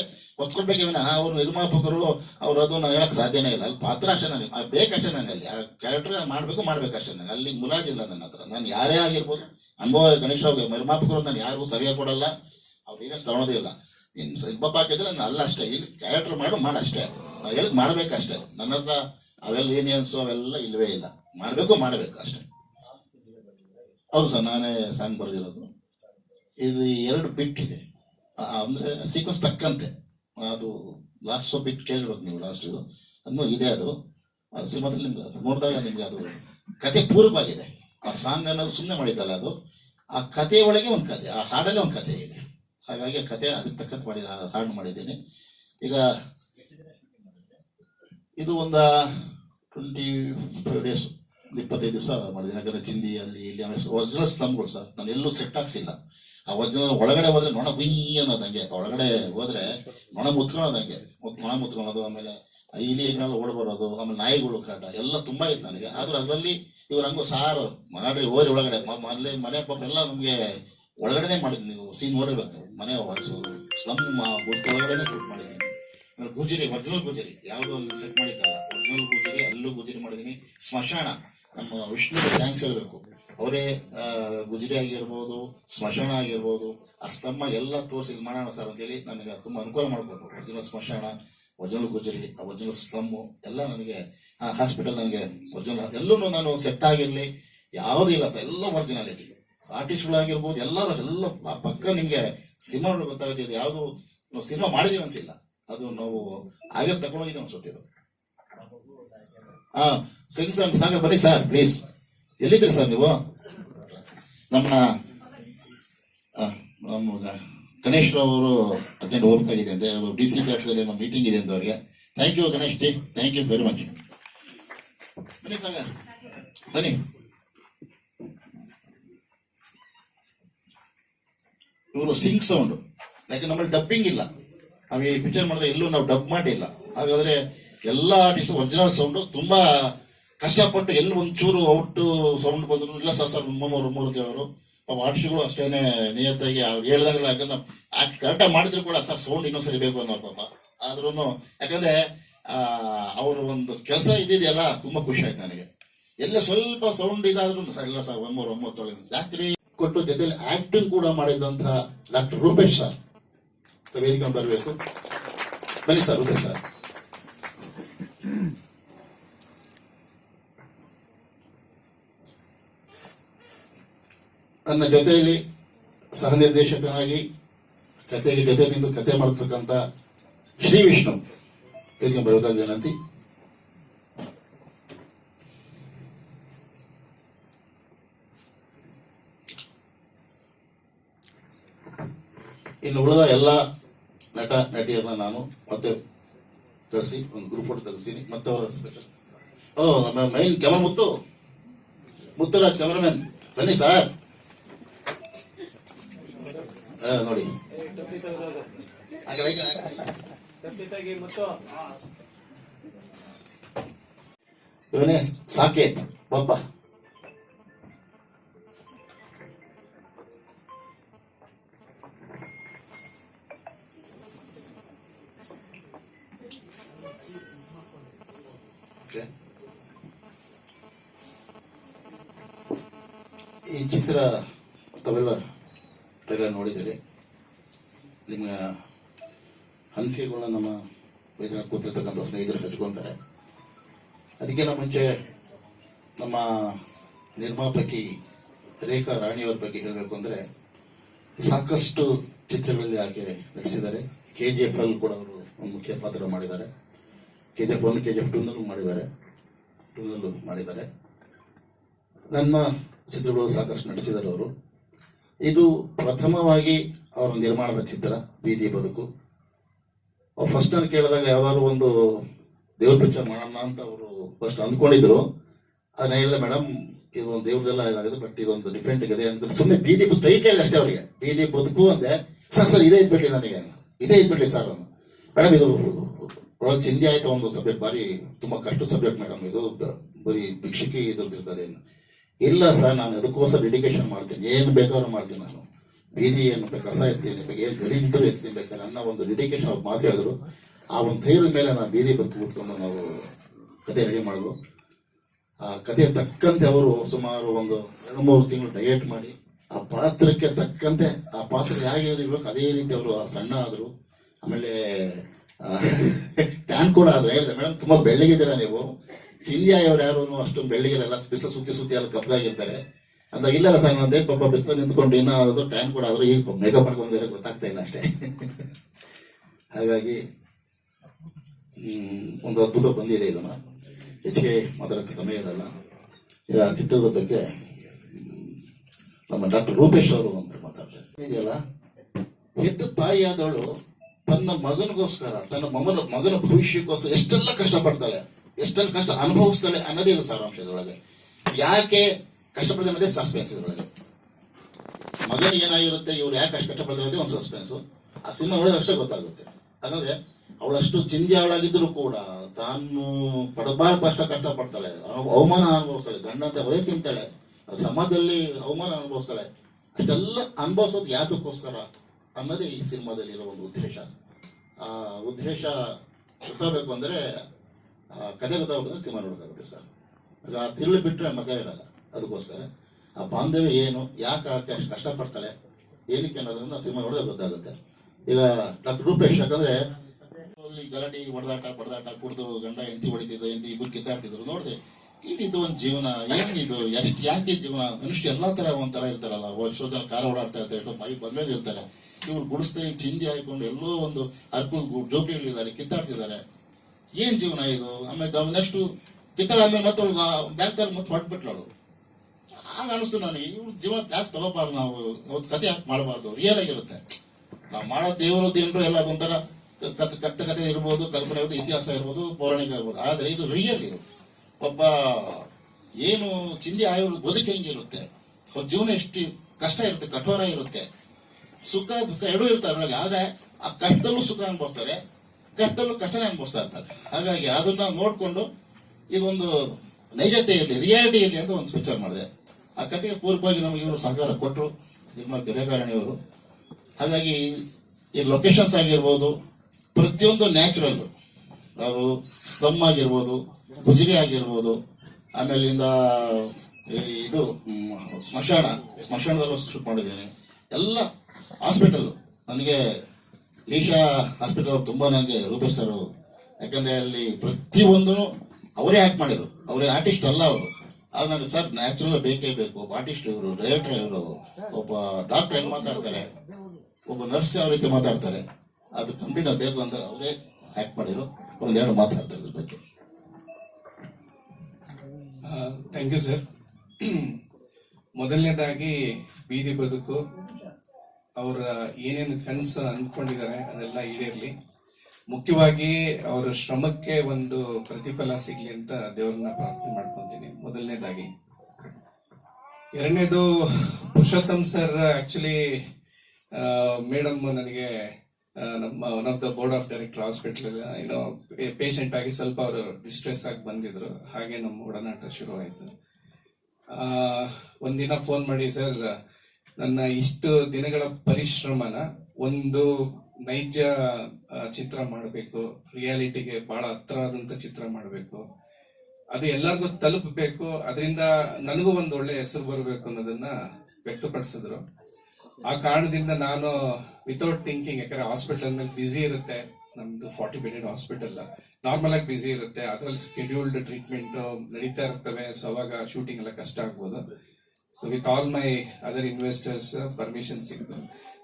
Speaker 1: ಒತ್ಕೊಡ್ಬೇಕೆ ಅವರು ನಿರ್ಮಾಪಕರು, ಅವ್ರು ಅದು ನಾನು ಹೇಳಕ್ ಸಾಧ್ಯನೇ ಇಲ್ಲ. ಅಲ್ಲಿ ಪಾತ್ರ ಅಷ್ಟೇ ನನಗೆ ಬೇಕಷ್ಟೇ ನನಗೆ ಅಲ್ಲಿ ಆ ಕ್ಯಾರೆಕ್ಟರ್ ಮಾಡ್ಬೇಕು ಮಾಡ್ಬೇಕಷ್ಟೇ ನನಗೆ. ಅಲ್ಲಿ ಮುಲಾಜಿಲ್ಲ ನನ್ನ ಹತ್ರ. ನಾನು ಯಾರೇ ಆಗಿರ್ಬೋದು, ಅನುಭವ ಗಣೇಶ ನಿರ್ಮಾಪಕರು ನಾನು ಯಾರಿಗೂ ಸರಿಯಾಗಿ ಕೊಡಲ್ಲ. ಅವ್ರು ಈಗ ತಗೊಳೋದೇ ಇಲ್ಲ. ನೀನ್ ಸಿಬ್ಬಪ್ಪ ಹಾಕಿದ್ರೆ ನಾನು ಅಲ್ಲ ಅಷ್ಟೇ. ಇಲ್ಲಿ ಕ್ಯಾರೆಕ್ಟರ್ ಮಾಡು ಮಾಡಷ್ಟೇ ನಾವು ಹೇಳಿದ್ ಮಾಡ್ಬೇಕಷ್ಟೇ ನನ್ನ ಹತ್ರ ಅವೆಲ್ಲ ಏನೇನ್ಸು ಅವೆಲ್ಲ ಇಲ್ವೇ ಇಲ್ಲ. ಮಾಡ್ಬೇಕು ಮಾಡ್ಬೇಕು ಅಷ್ಟೇ. ಹೌದು ಸರ್, ನಾನೇ ಸಾಂಗ್ ಬರೆದಿರೋದು. ಇದು ಎರಡು ಬಿಟ್ ಇದೆ. ಅಂದ್ರೆ ಸೀಕ್ವೆನ್ಸ್ ತಕ್ಕಂತೆ. ಅದು ಲಾಸ್ಟ್ ಸೊ ಬಿಟ್ ಕೇಳ್ಬೇಕು ನೀವು ಲಾಸ್ಟ್ ಇದು. ಅದನ್ನು ಇದೆ ಅದು. ಆ ಸಿನಿಮಾದಲ್ಲಿ ನಿಮ್ಗೆ ಅದು ನೋಡಿದಾಗ ನಿಮ್ಗೆ ಅದು ಕತೆ ಪೂರ್ವವಾಗಿದೆ. ಆ ಸಾಂಗ್ ಅನ್ನೋದು ಸುಮ್ಮನೆ ಮಾಡಿದ್ದಲ್ಲ ಅದು. ಆ ಕತೆ ಒಳಗೆ ಒಂದು ಕತೆ, ಆ ಹಾಡಲ್ಲೇ ಒಂದು ಕತೆ ಇದೆ. ಹಾಗಾಗಿ ಕತೆ ಅದಕ್ಕೆ ತಕ್ಕಂತೆ ಮಾಡಿದ ಹಾಡು ಮಾಡಿದ್ದೀನಿ. ಈಗ ಇದು ಒಂದು ಟ್ವೆಂಟಿ ಫೈವ್ ಡೇಸ್ ಇಪ್ಪತ್ತೈದು ದಿವಸ ಮಾಡಿದ್ದೀನಿ. ಯಾಕಂದ್ರೆ ಚಿಂದಿ ಅಲ್ಲಿ, ಇಲ್ಲಿ ಆಮೇಲೆ ಒರಿಜಿನಲ್ ಸ್ತಂಭಗಳು ಸರ್. ನಾನು ಎಲ್ಲೂ ಸೆಟ್ ಹಾಕ್ಸಿಲ್ಲ. ಆ ವಜ್ರ ಒಳಗಡೆ ಹೋದ್ರೆ ನೊಣ ಗುಯ್ಯ ಅನ್ನೋದಂಗೆ ಒಳಗಡೆ ಹೋದ್ರೆ ನೊಣ ಮುತ್ಕೊಳ್ಳೋದಂಗೆ ಮುತ್- ನೊಣ ಮುತ್ಕೊಳ್ಳೋದು ಆಮೇಲೆ ಇಲಿಗಳೆಲ್ಲ ಓಡ್ ಬರೋದು, ಆಮೇಲೆ ನಾಯಿಗಳು ಕಾಟ ಎಲ್ಲ ತುಂಬಾ ಇತ್ತು ನನಗೆ. ಆದ್ರೆ ಅದರಲ್ಲಿ ಇವ್ರ ಹಂಗು ಸಾರು ಮಾಡ್ರಿ ಹೋರಿ ಒಳಗಡೆ. ಮನೆ ಮನೆ ಪಾಪ ಎಲ್ಲ ನಮ್ಗೆ ಒಳಗಡೆನೆ ಮಾಡಿದ್ವಿ ನೀವು ಸೀನ್ ನೋಡಿರ್ಬೇಕು. ಮನೆ ಸ್ಲಮ್ ಗುಡ್ಡ ಒಳಗಡೆನೆ ಶೂಟ್ ಮಾಡಿದ್ದೀನಿ. ಆಮೇಲೆ ಗುಜರಿ ಒರಿಜಿನಲ್ ಗುಜರಿ, ಯಾವುದು ಅಲ್ಲಿ ಸೆಟ್ ಮಾಡಿದ್ದಲ್ಲ ಒರಿಜಿನಲ್ ಗುಜರಿ, ಅಲ್ಲೂ ಗುಜರಿ ಮಾಡಿದೀನಿ ಸ್ಮಶಾನ, ನಮ್ಮ ವಿಷ್ಣುಗೆ ಥ್ಯಾಂಕ್ಸ್ ಹೇಳ್ಬೇಕು. ಅವರೇ ಗುಜರಿ ಆಗಿರ್ಬೋದು, ಸ್ಮಶಾನ ಆಗಿರ್ಬೋದು, ಆ ಸ್ತಂಭ ಎಲ್ಲ ತೋರಿಸಿ ಮಾಡೋಣ ಸರ್ ಅಂತೇಳಿ ನನಗೆ ತುಂಬಾ ಅನುಕೂಲ ಮಾಡಿಕೊಟ್ರು. ಒರಿಜಿನಲ್ ಸ್ಮಶಾನ ವಜ್ರ ಗುಜರಿ, ಆ ವಜ್ರ ಸ್ಲಮ್ಮು ಎಲ್ಲ ನನಗೆ ಹಾಸ್ಪಿಟಲ್ ನನಗೆ ಒರಿಜಿನಲ್ ಎಲ್ಲೂ ನಾನು ಸೆಟ್ ಆಗಿರ್ಲಿ, ಯಾವುದೂ ಇಲ್ಲ ಸರ್, ಎಲ್ಲ ಒರಿಜಿನಾಲಿಟಿ. ಆರ್ಟಿಸ್ಟ್ಗಳಾಗಿರ್ಬೋದು ಎಲ್ಲರೂ, ಎಲ್ಲ ಪಕ್ಕ ನಿಮ್ಗೆ ಸಿನಿಮಾ ಗೊತ್ತಾಗುತ್ತೆ, ಇದು ಯಾವುದು, ನಾವು ಸಿನಿಮಾ ಮಾಡಿದೀವಿ ಅನ್ಸಿಲ್ಲ. ಅದು ನಾವು ಹಾಗೆ ತಗೊಂಡೋಗಿದ್ದೀವಿ ಅನ್ಸುತ್ತೆ ಇದು. ಹಾ ಸಿಂಗ್ ಸಾಂಗ್, ಸಾಗ ಬನ್ನಿ ಸರ್, ಪ್ಲೀಸ್. ಎಲ್ಲಿದ್ರಿ ಸರ್ ನೀವು? ನಮ್ಮ ನಮ್ಮ ಗಣೇಶ್ ರಾವ್ ಅವರು ಅಟೆಂಡ್ ಹೋಗ್ಬೇಕಾಗಿದೆ ಅಂತೆ ಡಿ ಸಿ ಅಲ್ಲಿ ನಮ್ಮ ಮೀಟಿಂಗ್ ಇದೆ ಅಂತ ಅವರಿಗೆ. Thank you Ganesh ji. Thank you very much ಬನ್ನಿ ಸಾಗರ್ ಬನ್ನಿ. ಇವರು ಸಿಂಗ್ ಸೌಂಡ್ ಯಾಕೆ ನಮ್ಮಲ್ಲಿ ಡಬ್ಬಿಂಗ್ ಇಲ್ಲ. ನಾವು ಈ ಪಿಕ್ಚರ್ ಮಾಡಿದಾಗ ಎಲ್ಲೂ ನಾವು ಡಬ್ ಮಾಡಿಲ್ಲ ಹಾಗಾದ್ರೆ ಎಲ್ಲ ಆರ್ಟಿಸ್ಟ್ ಒರಿಜಿನಲ್ ಸೌಂಡು ತುಂಬಾ ಕಷ್ಟಪಟ್ಟು ಎಲ್ಲಿ ಒಂಚೂರು ಔಟ್ ಸೌಂಡ್ ಬಂದ್ರು ಇಲ್ಲ ಸರ್ ಸರ್ ಮೂರು ಮೂರು ಅವರು ಪಾಪ ಆರ್ಟಿಸ್ಟ್ಗಳು ಅಷ್ಟೇನೆ ನಿಯತ್ತಾಗಿ ಅವ್ರು ಹೇಳ್ದಾಗಲ್ಲ ಯಾಕಂದ್ರೆ ಕರೆಕ್ಟಾಗಿ ಮಾಡಿದ್ರು ಕೂಡ ಸರ್ ಸೌಂಡ್ ಇನ್ನೊಂದ್ಸರಿ ಬೇಕು ಅನ್ನೋ ಪಾಪ. ಆದ್ರೂ ಯಾಕಂದ್ರೆ ಆ, ಅವ್ರ ಒಂದು ಕೆಲಸ ಇದ್ದಿದೆಯಲ್ಲ ತುಂಬಾ ಖುಷಿ ಆಯ್ತು ನನಗೆ. ಎಲ್ಲ ಸ್ವಲ್ಪ ಸೌಂಡ್ ಇದಾದ್ರೂ ಸರ್ ಇಲ್ಲ ಸರ್ ಒಂಬೂರು ಒಂಬತ್ತು ಯಾಕ್ರಿ? ಕೊಟ್ಟು ಜೊತೆಲಿ ಆಕ್ಟಿಂಗ್ ಕೂಡ ಮಾಡಿದಂತಹ ಡಾಕ್ಟರ್ ರೂಪೇಶ್ ಸರ್. ವೇದಿಕೆ ಬರಬೇಕು. ಬನ್ನಿ ಸರ್ ರೂಪೇಶ್ ಸರ್. ನನ್ನ ಜೊತೆಯಲ್ಲಿ ಸಹ ನಿರ್ದೇಶಕನಾಗಿ ಕತೆಗೆ ಜೊತೆ ನಿಂತು ಕತೆ ಮಾಡತಕ್ಕಂತ ಶ್ರೀ ವಿಷ್ಣು ಇದಕ್ಕೆ ಬರೋದಾಗಿ ವಿನಂತಿ ಇನ್ನು ಉಳಿದ ಎಲ್ಲ ನಟ, ನಟಿಯರನ್ನ ನಾನು ಮತ್ತೆ ಕರೆಸಿ, ಒಂದು ಗ್ರೂಪ್ ಫೋಟೋ ತೆಗಿಸ್ತೀನಿ. ಮತ್ತೆ ಅವರ ಸ್ಪೆಷಲ್ ಓ, ನಮ್ಮ main camera Muthu. Muthuraj cameraman ಬನ್ನಿ ಸರ್ ನೋಡಿ. ಇವನೇ ಸಾಕೇತ್ ಪಪ್ಪ ಈ ಚಿತ್ರ ತಾವೆಲ್ಲ ಟ್ರೈಲರ್ ನೋಡಿದ್ದೀರಿ. ನಿಮ್ಮ ಅನಿಸಿಕೆಗಳನ್ನ ನಮ್ಮ ವೇದಿಕೆ ಕೂತಿರ್ತಕ್ಕಂಥ ಸ್ನೇಹಿತರು ಹಚ್ಕೊತಾರೆ. ಅದಕ್ಕಿಂತ ಮುಂಚೆ ನಮ್ಮ ನಿರ್ಮಾಪಕಿ ರೇಖಾ ರಾಣಿಯವರ ಬಗ್ಗೆ ಹೇಳಬೇಕು ಅಂದರೆ ಸಾಕಷ್ಟು ಚಿತ್ರಗಳಲ್ಲಿ ಆಕೆ ನಡೆಸಿದ್ದಾರೆ ಕೆ ಜಿ ಎಫ್ ಎಲ್ ಕೂಡ ಅವರು ಮುಖ್ಯ ಪಾತ್ರ ಮಾಡಿದ್ದಾರೆ. K G F one, K G F ಟೂನಲ್ಲೂ ಮಾಡಿದ್ದಾರೆ. ಟೂನಲ್ಲೂ ಮಾಡಿದ್ದಾರೆ. ನನ್ನ ಚಿತ್ರಗಳು ಸಾಕಷ್ಟು ನಡೆಸಿದ್ದಾರೆ ಅವರು. ಇದು ಪ್ರಥಮವಾಗಿ ಅವರ ನಿರ್ಮಾಣದ ಚಿತ್ರ, ಬೀದಿ ಬದುಕು. ಫಸ್ಟ್ ನಾನು ಕೇಳಿದಾಗ ಯಾವ್ದಾದ್ರು ಒಂದು ದೇವ್ರ ಪಿಕ್ಚರ್ ಮಾಡೋಣ ಅಂತ ಅವರು ಫಸ್ಟ್ ಅಂದ್ಕೊಂಡಿದ್ರು. ಅದನ್ನ ಹೇಳಿದೆ ಮೇಡಮ್ ಇದು ಒಂದು ದೇವ್ರದೆಲ್ಲ ಇದಾಗಿದೆ ಬಟ್ ಇದೊಂದು ಡಿಫ್ರೆಂಟ್ ಇದೆ ಅಂತ ಸುಮ್ಮನೆ ಬೀದಿ ಬದುಕು ಐತೆ ಕೇಳಿದೆ ಅಷ್ಟೇ ಅವರಿಗೆ. ಬೀದಿ ಬದುಕು ಅಂದೆ, ಸರ್ ಸರ್, ಇದೇ ಇದ್ಬಿಡ್ಲಿ ನನಗೆ ಇದೇ ಇದ್ಬಿಡ್ಲಿ ಸರ್ ಮೇಡಮ್ ಇದು ಒಳಗೆ ಚಿಂದಿ ಆಯ್ತು ಒಂದು ಸಬ್ಜೆಕ್ಟ್ ಬಾರಿ ತುಂಬಾ ಕಷ್ಟ ಸಬ್ಜೆಕ್ಟ್ ಮೇಡಮ್ ಇದು ಬರೀ ಭಿಕ್ಷಕಿ ಇದ್ರದ್ದು ಇರ್ತದೆ ಇಲ್ಲ ಸರ್, ನಾನು ಅದಕ್ಕೋಸ್ಕರ ಡೆಡಿಕೇಶನ್ ಮಾಡ್ತೀನಿ. ಏನು ಬೇಕಾದ್ರೂ ಮಾಡ್ತೀನಿ ನಾನು. ಬೀದಿ ಏನು ಕಸ ಎತ್ತೀನಿ ಏನು ಗರೀಬಿದ್ರು ಎತ್ತೀನಿ ಬೇಕಾದ್ರೆ ನನ್ನ ಒಂದು ಡೆಡಿಕೇಶನ್ ಅವ್ರು ಮಾತು ಹೇಳಿದ್ರು. ಆ ಒಂದು ಧೈರ್ಯದ ಮೇಲೆ ನಾನು ಬೀದಿ ಬದುಕು ಕೂತ್ಕೊಂಡು ನಾವು ಕತೆ ರೆಡಿ ಮಾಡಿದ್ವು. ಆ ಕಥೆಗೆ ತಕ್ಕಂತೆ ಅವರು ಸುಮಾರು ಒಂದು ಎರಡು ಮೂರು ತಿಂಗಳು ಡಯಟ್ ಮಾಡಿ, ಆ ಪಾತ್ರಕ್ಕೆ ತಕ್ಕಂತೆ, ಆ ಪಾತ್ರ ಹೇಗೆ ಇರಬೇಕು, ಅದೇ ರೀತಿ ಅವರು ಸಣ್ಣ ಆದರು. ಆಮೇಲೆ ಟ್ಯಾನ್ ಕೂಡ ಆದ್ರೆ. ಹೇಳಿದೆ, ಮೇಡಮ್, ತುಂಬಾ ಬೆಳ್ಳಗಿದ್ದೀರಾ ನೀವು? ಚಿಂದಿಯಾಯವ್ರು ಯಾರು ಅಷ್ಟೊಂದು ಬೆಳ್ಳಿಗೆಲ್ಲ ಬಿಸಿಲು ಸುತ್ತಿ ಸುತ್ತಿ ಅಲ್ಲಿ ಕಪ್ಪಾಗಿರ್ತಾರೆ ಅಂದಾಗ ಇಲ್ಲ ಸರ್ ನಂದೇ ಪಾಪ ಬಿಸಿಲು ನಿಂತ್ಕೊಂಡು ಅದು ಟ್ಯಾನ್ ಕೂಡ ಆದ್ರೂ ಈಗ ಮೇಕಪ್ ಮಾಡ್ಕೊಂಡಿರೋ ಗೊತ್ತಾಗ್ತಾ ಇಲ್ಲ ಅಷ್ಟೇ. ಹಾಗಾಗಿ ಒಂದು ಅದ್ಭುತ ಬಂದಿದೆ ಇದನ್ನ. ಹೆಚ್ಚಿಗೆ ಮಾತಾಡಕ್ಕೆ ಸಮಯ ಇರಲ್ಲ. ಈಗ ಚಿತ್ರದ ಬಗ್ಗೆ ನಮ್ಮ ಡಾಕ್ಟರ್ ರೂಪೇಶ್ ಅವರು ಅಂತ ಮಾತಾಡ್ತಾರೆ. ಇದೆಯಲ್ಲ ಹೆತ್ತ ತಾಯಿಯಾದವಳು ತನ್ನ ಮಗನಿಗೋಸ್ಕರ, ತನ್ನ ಮಗನ ಮಗನ ಭವಿಷ್ಯಕ್ಕೋಸ್ಕರ ಎಷ್ಟೆಲ್ಲ ಕಷ್ಟಪಡ್ತಾಳೆ. ಎಷ್ಟೆಲ್ಲ ಕಷ್ಟ ಅನುಭವಿಸ್ತಾಳೆ ಅನ್ನೋದೇ ಇದು ಸಾರಾಂಶ ಇದ್ರೊಳಗೆ. ಯಾಕೆ ಕಷ್ಟಪಡ್ತಾರೆ ಅನ್ನೋದೇ ಸಸ್ಪೆನ್ಸ್ ಇದರೊಳಗೆ. ಮಗನಿಗೆ ಏನಾಗಿರುತ್ತೆ, ಇವ್ರು ಯಾಕೆ ಅಷ್ಟು ಕಷ್ಟಪಡ್ತಾರೆ ಒಂದು ಸಸ್ಪೆನ್ಸ್ ಆ ಸಿನಿಮಾ ಒಳಗೆ ಅಷ್ಟೇ ಗೊತ್ತಾಗುತ್ತೆ. ಯಾಕಂದ್ರೆ ಅವಳಷ್ಟು ಚಿಂದಿ ಅವಳಾಗಿದ್ರು ಕೂಡ ತಾನು ಪಡಬಾರ ಕಷ್ಟ ಕಷ್ಟ ಪಡ್ತಾಳೆ ಅವಮಾನ ಅನುಭವಿಸ್ತಾಳೆ. ಗಂಡಂತ ಒದೇ ತಿಂತಾಳೆ. ಸಮಾಜದಲ್ಲಿ ಅವಮಾನ ಅನುಭವಿಸ್ತಾಳೆ. ಅಷ್ಟೆಲ್ಲ ಅನುಭವಿಸೋದು ಯಾತಕ್ಕೋಸ್ಕರ ಅನ್ನೋದೇ ಈ ಸಿನಿಮಾದಲ್ಲಿರೋ ಒಂದು ಉದ್ದೇಶ. ಆ ಉದ್ದೇಶ ಗೊತ್ತಾಗಬೇಕು ಅಂದ್ರೆ ಕಥೆ ಗೊತ್ತಾಗಬೇಕಂದ್ರೆ ಸಿನಿಮಾ ನೋಡೋಕ್ಕಾಗುತ್ತೆ ಸರ್. ಅದು ಆ ತಿರುಳು ಬಿಟ್ಟರೆ ಮಗ ಇರಲ್ಲ. ಅದಕ್ಕೋಸ್ಕರ ಆ ಬಾಂಧವ್ಯ ಏನು, ಯಾಕೆ ಆಕೆ ಅಷ್ಟು ಕಷ್ಟಪಡ್ತಾಳೆ, ಏನಕ್ಕೆ ಅನ್ನೋದನ್ನ ಸಿನಿಮಾ ನೋಡಿದ್ರೆ ಗೊತ್ತಾಗುತ್ತೆ. ಈಗ ಡಾಕ್ಟರ್ ರೂಪೇಶ್, ಯಾಕಂದರೆ ಅಲ್ಲಿ ಗಲಾಟೆ, ಹೊಡೆದಾಟ, ಬಡದಾಟ, ಕುಡಿದು ಗಂಡ, ಹೆಂಡತಿ ಹೊಡಿತಿದ್ದು, ಹೆಂಡತಿ ಇಬ್ಬರು ಕಿತ್ತಾಡ್ತಿದ್ರು, ನೋಡಿದೆ ಇದು ಒಂದು ಜೀವನ ಏನಿದು ಎಷ್ಟು, ಯಾಕೆ ಜೀವನ? ಮನುಷ್ಯ ಎಲ್ಲ ಥರ ಒಂಥರ ಇರ್ತಾರಲ್ಲ ಎಷ್ಟೋ ಜನ ಕಾರ ಓಡಾಡ್ತಾ ಇರ್ತಾರೆ, ಎಷ್ಟೋ ಮೈ ಬಂದಾಗ ಇರ್ತಾರೆ. ಇವ್ರು ಗುಡಿಸ್ತಾರೆ, ಚಿಂದಿ ಹಾಕೊಂಡು ಎಲ್ಲೋ ಒಂದು ಅರ್ಕೊಂಡು ಜೋಪಿಗಳಿದ್ದಾರೆ ಕಿತ್ತಾಡ್ತಿದ್ದಾರೆ. ಏನ್ ಜೀವನ ಇದು? ಆಮೇಲೆ ನೆಕ್ಸ್ಟ್ ಕಿತ್ತಳ ಆಮೇಲೆ ಮತ್ತೆ ಬ್ಯಾಂಕಲ್ಲಿ ಮತ್ತೆ ಹೊಟ್ಬಿಟ್ಲು ಅವಳು. ಆಗ ಅನಿಸ್ತು ನನಗೆ. ಇವ್ರ ಜೀವನ ಯಾಕೆ ತಗೋಬಾರ್ದು ನಾವು. ಅವತ್ತು ಕತೆ ಯಾಕೆ ಮಾಡಬಾರ್ದು? ರಿಯಲ್ ಆಗಿರುತ್ತೆ. ನಾವು ಮಾಡೋ ದೇವರು ದೇವರು ಎಲ್ಲ ಅದೊಂಥರ ಕಟ್ಟ ಕತೆ ಇರ್ಬೋದು, ಕಲ್ಪನೆ ಇರ್ಬೋದು, ಇತಿಹಾಸ ಇರ್ಬೋದು, ಪೌರಾಣಿಕ ಇರ್ಬೋದು. ಆದ್ರೆ ಇದು ರಿಯಲ್ ಇದು. ಒಬ್ಬ ಏನು ಚಿಂದಿ ಆಯೋರು ಬದುಕು ಹೆಂಗಿರುತ್ತೆ ಅವ್ರ ಜೀವನ ಎಷ್ಟು ಕಷ್ಟ ಇರುತ್ತೆ, ಕಠೋರ ಇರುತ್ತೆ. ಸುಖ, ದುಃಖ ಎರಡೂ ಇರ್ತಾರೆ ಆದ್ರೆ ಆ ಕಷ್ಟದಲ್ಲೂ ಸುಖ ಅನುಭವಿಸ್ತಾರೆ. ಕಷ್ಟದಲ್ಲೂ ಕಷ್ಟನೇ ಅನುಭವಿಸ್ತಾ ಇರ್ತಾರೆ ಹಾಗಾಗಿ ಅದನ್ನ ನೋಡ್ಕೊಂಡು ಇದೊಂದು ನೈಜತೆ ಇರಲಿ ರಿಯಾಲಿಟಿ ಇರಲಿ ಅಂತ ಒಂದು ಪಿಕ್ಚರ್ ಮಾಡಿದೆ. ಆ ಕಥೆಗೆ ಪೂರ್ವವಾಗಿ ನಮಗೆ ಇವರು ಸಹಕಾರ ಕೊಟ್ಟರು ನಿಮ್ಮ ಗಿರಕಾರಣಿಯವರು ಹಾಗಾಗಿ ಈ ಲೊಕೇಶನ್ಸ್ ಆಗಿರ್ಬೋದು, ಪ್ರತಿಯೊಂದು ನ್ಯಾಚುರಲ್ ನಾವು ಸ್ತಂಭ ಆಗಿರ್ಬೋದು, ಗುಜರಿ ಆಗಿರ್ಬೋದು, ಆಮೇಲಿಂದ ಇದು ಸ್ಮಶಾನ, ಸ್ಮಶಾನದಲ್ಲೂ ಶೂಟ್ ಮಾಡಿದ್ದೇನೆ. ಎಲ್ಲ ಹಾಸ್ಪಿಟಲ್ ನನಗೆ ಈಶಾ ಹಾಸ್ಪಿಟಲ್ ತುಂಬಾ ನನಗೆ ರೂಪಿಸ್ತಾರೆ ಯಾಕಂದರೆ ಅಲ್ಲಿ ಪ್ರತಿಯೊಂದು ಅವರೇ ಆಕ್ಟ್ ಮಾಡಿದ್ರು. ಅವರೇ ಆರ್ಟಿಸ್ಟ್ ಅಲ್ಲ ಅವರು. ಆಗ ನನಗೆ ಸರ್, ನ್ಯಾಚುರಲ್ ಬೇಕೇ ಬೇಕು. ಒಬ್ಬ ಆರ್ಟಿಸ್ಟ್ ಇವರು, ಡೈರೆಕ್ಟರ್ ಇವರು, ಒಬ್ಬ ಡಾಕ್ಟರ್ ಹೆಂಗೆ ಮಾತಾಡ್ತಾರೆ? ಒಬ್ಬ ನರ್ಸ್ ಯಾವ ರೀತಿ ಮಾತಾಡ್ತಾರೆ? ಅದು ಕಂಪ್ಲೀಟ್ ಬೇಕು ಅಂತ ಅವರೇ ಆಕ್ಟ್ ಮಾಡಿದ್ರು. ಒಂದೆರಡು ಮಾತಾಡ್ತಾರೆ ಇದ್ರ ಬಗ್ಗೆ.
Speaker 4: ಥ್ಯಾಂಕ್ ಯು ಸರ್ ಮೊದಲನೇದಾಗಿ ಬೀದಿ ಬದುಕು ಅವರ ಏನೇನು ಕನಸು ಅಂದ್ಕೊಂಡಿದ್ದಾರೆ ಅದೆಲ್ಲ ಈಡೇರ್ಲಿ. ಮುಖ್ಯವಾಗಿ ಅವರ ಶ್ರಮಕ್ಕೆ ಒಂದು ಪ್ರತಿಫಲ ಸಿಗ್ಲಿ ಅಂತ ದೇವರನ್ನ ಪ್ರಾರ್ಥನೆ ಮಾಡ್ಕೊತೀನಿ. ಮೊದಲನೇದಾಗಿ. ಎರಡನೇದು, ಪುರುಷೋತ್ತಮ್ ಸರ್ ಆಕ್ಚುಲಿ ಮೇಡಮ್ ನನಗೆ ನಮ್ಮ one of the board of director hospital ಏನೋ ಪೇಷಂಟ್ ಆಗಿ ಸ್ವಲ್ಪ ಅವರು ಡಿಸ್ಟ್ರೆಸ್ ಆಗಿ ಬಂದಿದ್ರು. ಹಾಗೆ ನಮ್ಮ ಒಡನಾಟ ಶುರುವಾಯಿತು. ಒಂದಿನ ಫೋನ್ ಮಾಡಿ, ಸರ್ ನನ್ನ ಇಷ್ಟು ದಿನಗಳ ಪರಿಶ್ರಮನ ಒಂದು ನೈಜ ಚಿತ್ರ ಮಾಡಬೇಕು. ರಿಯಾಲಿಟಿಗೆ ಬಹಳ ಹತ್ರ ಆದಂತ ಚಿತ್ರ ಮಾಡಬೇಕು. ಅದು ಎಲ್ಲರಿಗೂ ತಲುಪಬೇಕು. ಅದರಿಂದ ನನಗೂ ಒಂದು ಒಳ್ಳೆ ಹೆಸರು ಬರಬೇಕು ಅನ್ನೋದನ್ನ ವ್ಯಕ್ತಪಡಿಸಿದ್ರು. ಆ ಕಾರಣದಿಂದ ನಾನು ವಿತೌಟ್ ಥಿಂಕಿಂಗ್ ಯಾಕಂದ್ರೆ ಹಾಸ್ಪಿಟಲ್ ಮೇಲೆ ಬ್ಯುಸಿ ಇರುತ್ತೆ. ನಮ್ದು ಫಾರ್ಟಿ ಬೆಡೆಡ್ ಹಾಸ್ಪಿಟಲ್ ನಾರ್ಮಲ್ ಆಗಿ ಬ್ಯುಸಿ ಇರುತ್ತೆ. ಅದ್ರಲ್ಲಿ ಸ್ಕೆಡ್ಯೂಲ್ಡ್ ಟ್ರೀಟ್ಮೆಂಟ್ ನಡೀತಾ ಇರ್ತವೆ. ಸೊ ಅವಾಗ ಶೂಟಿಂಗ್ ಎಲ್ಲ ಕಷ್ಟ ಆಗ್ಬೋದು. So with all my other investors permission ಸಿಕ್ತು.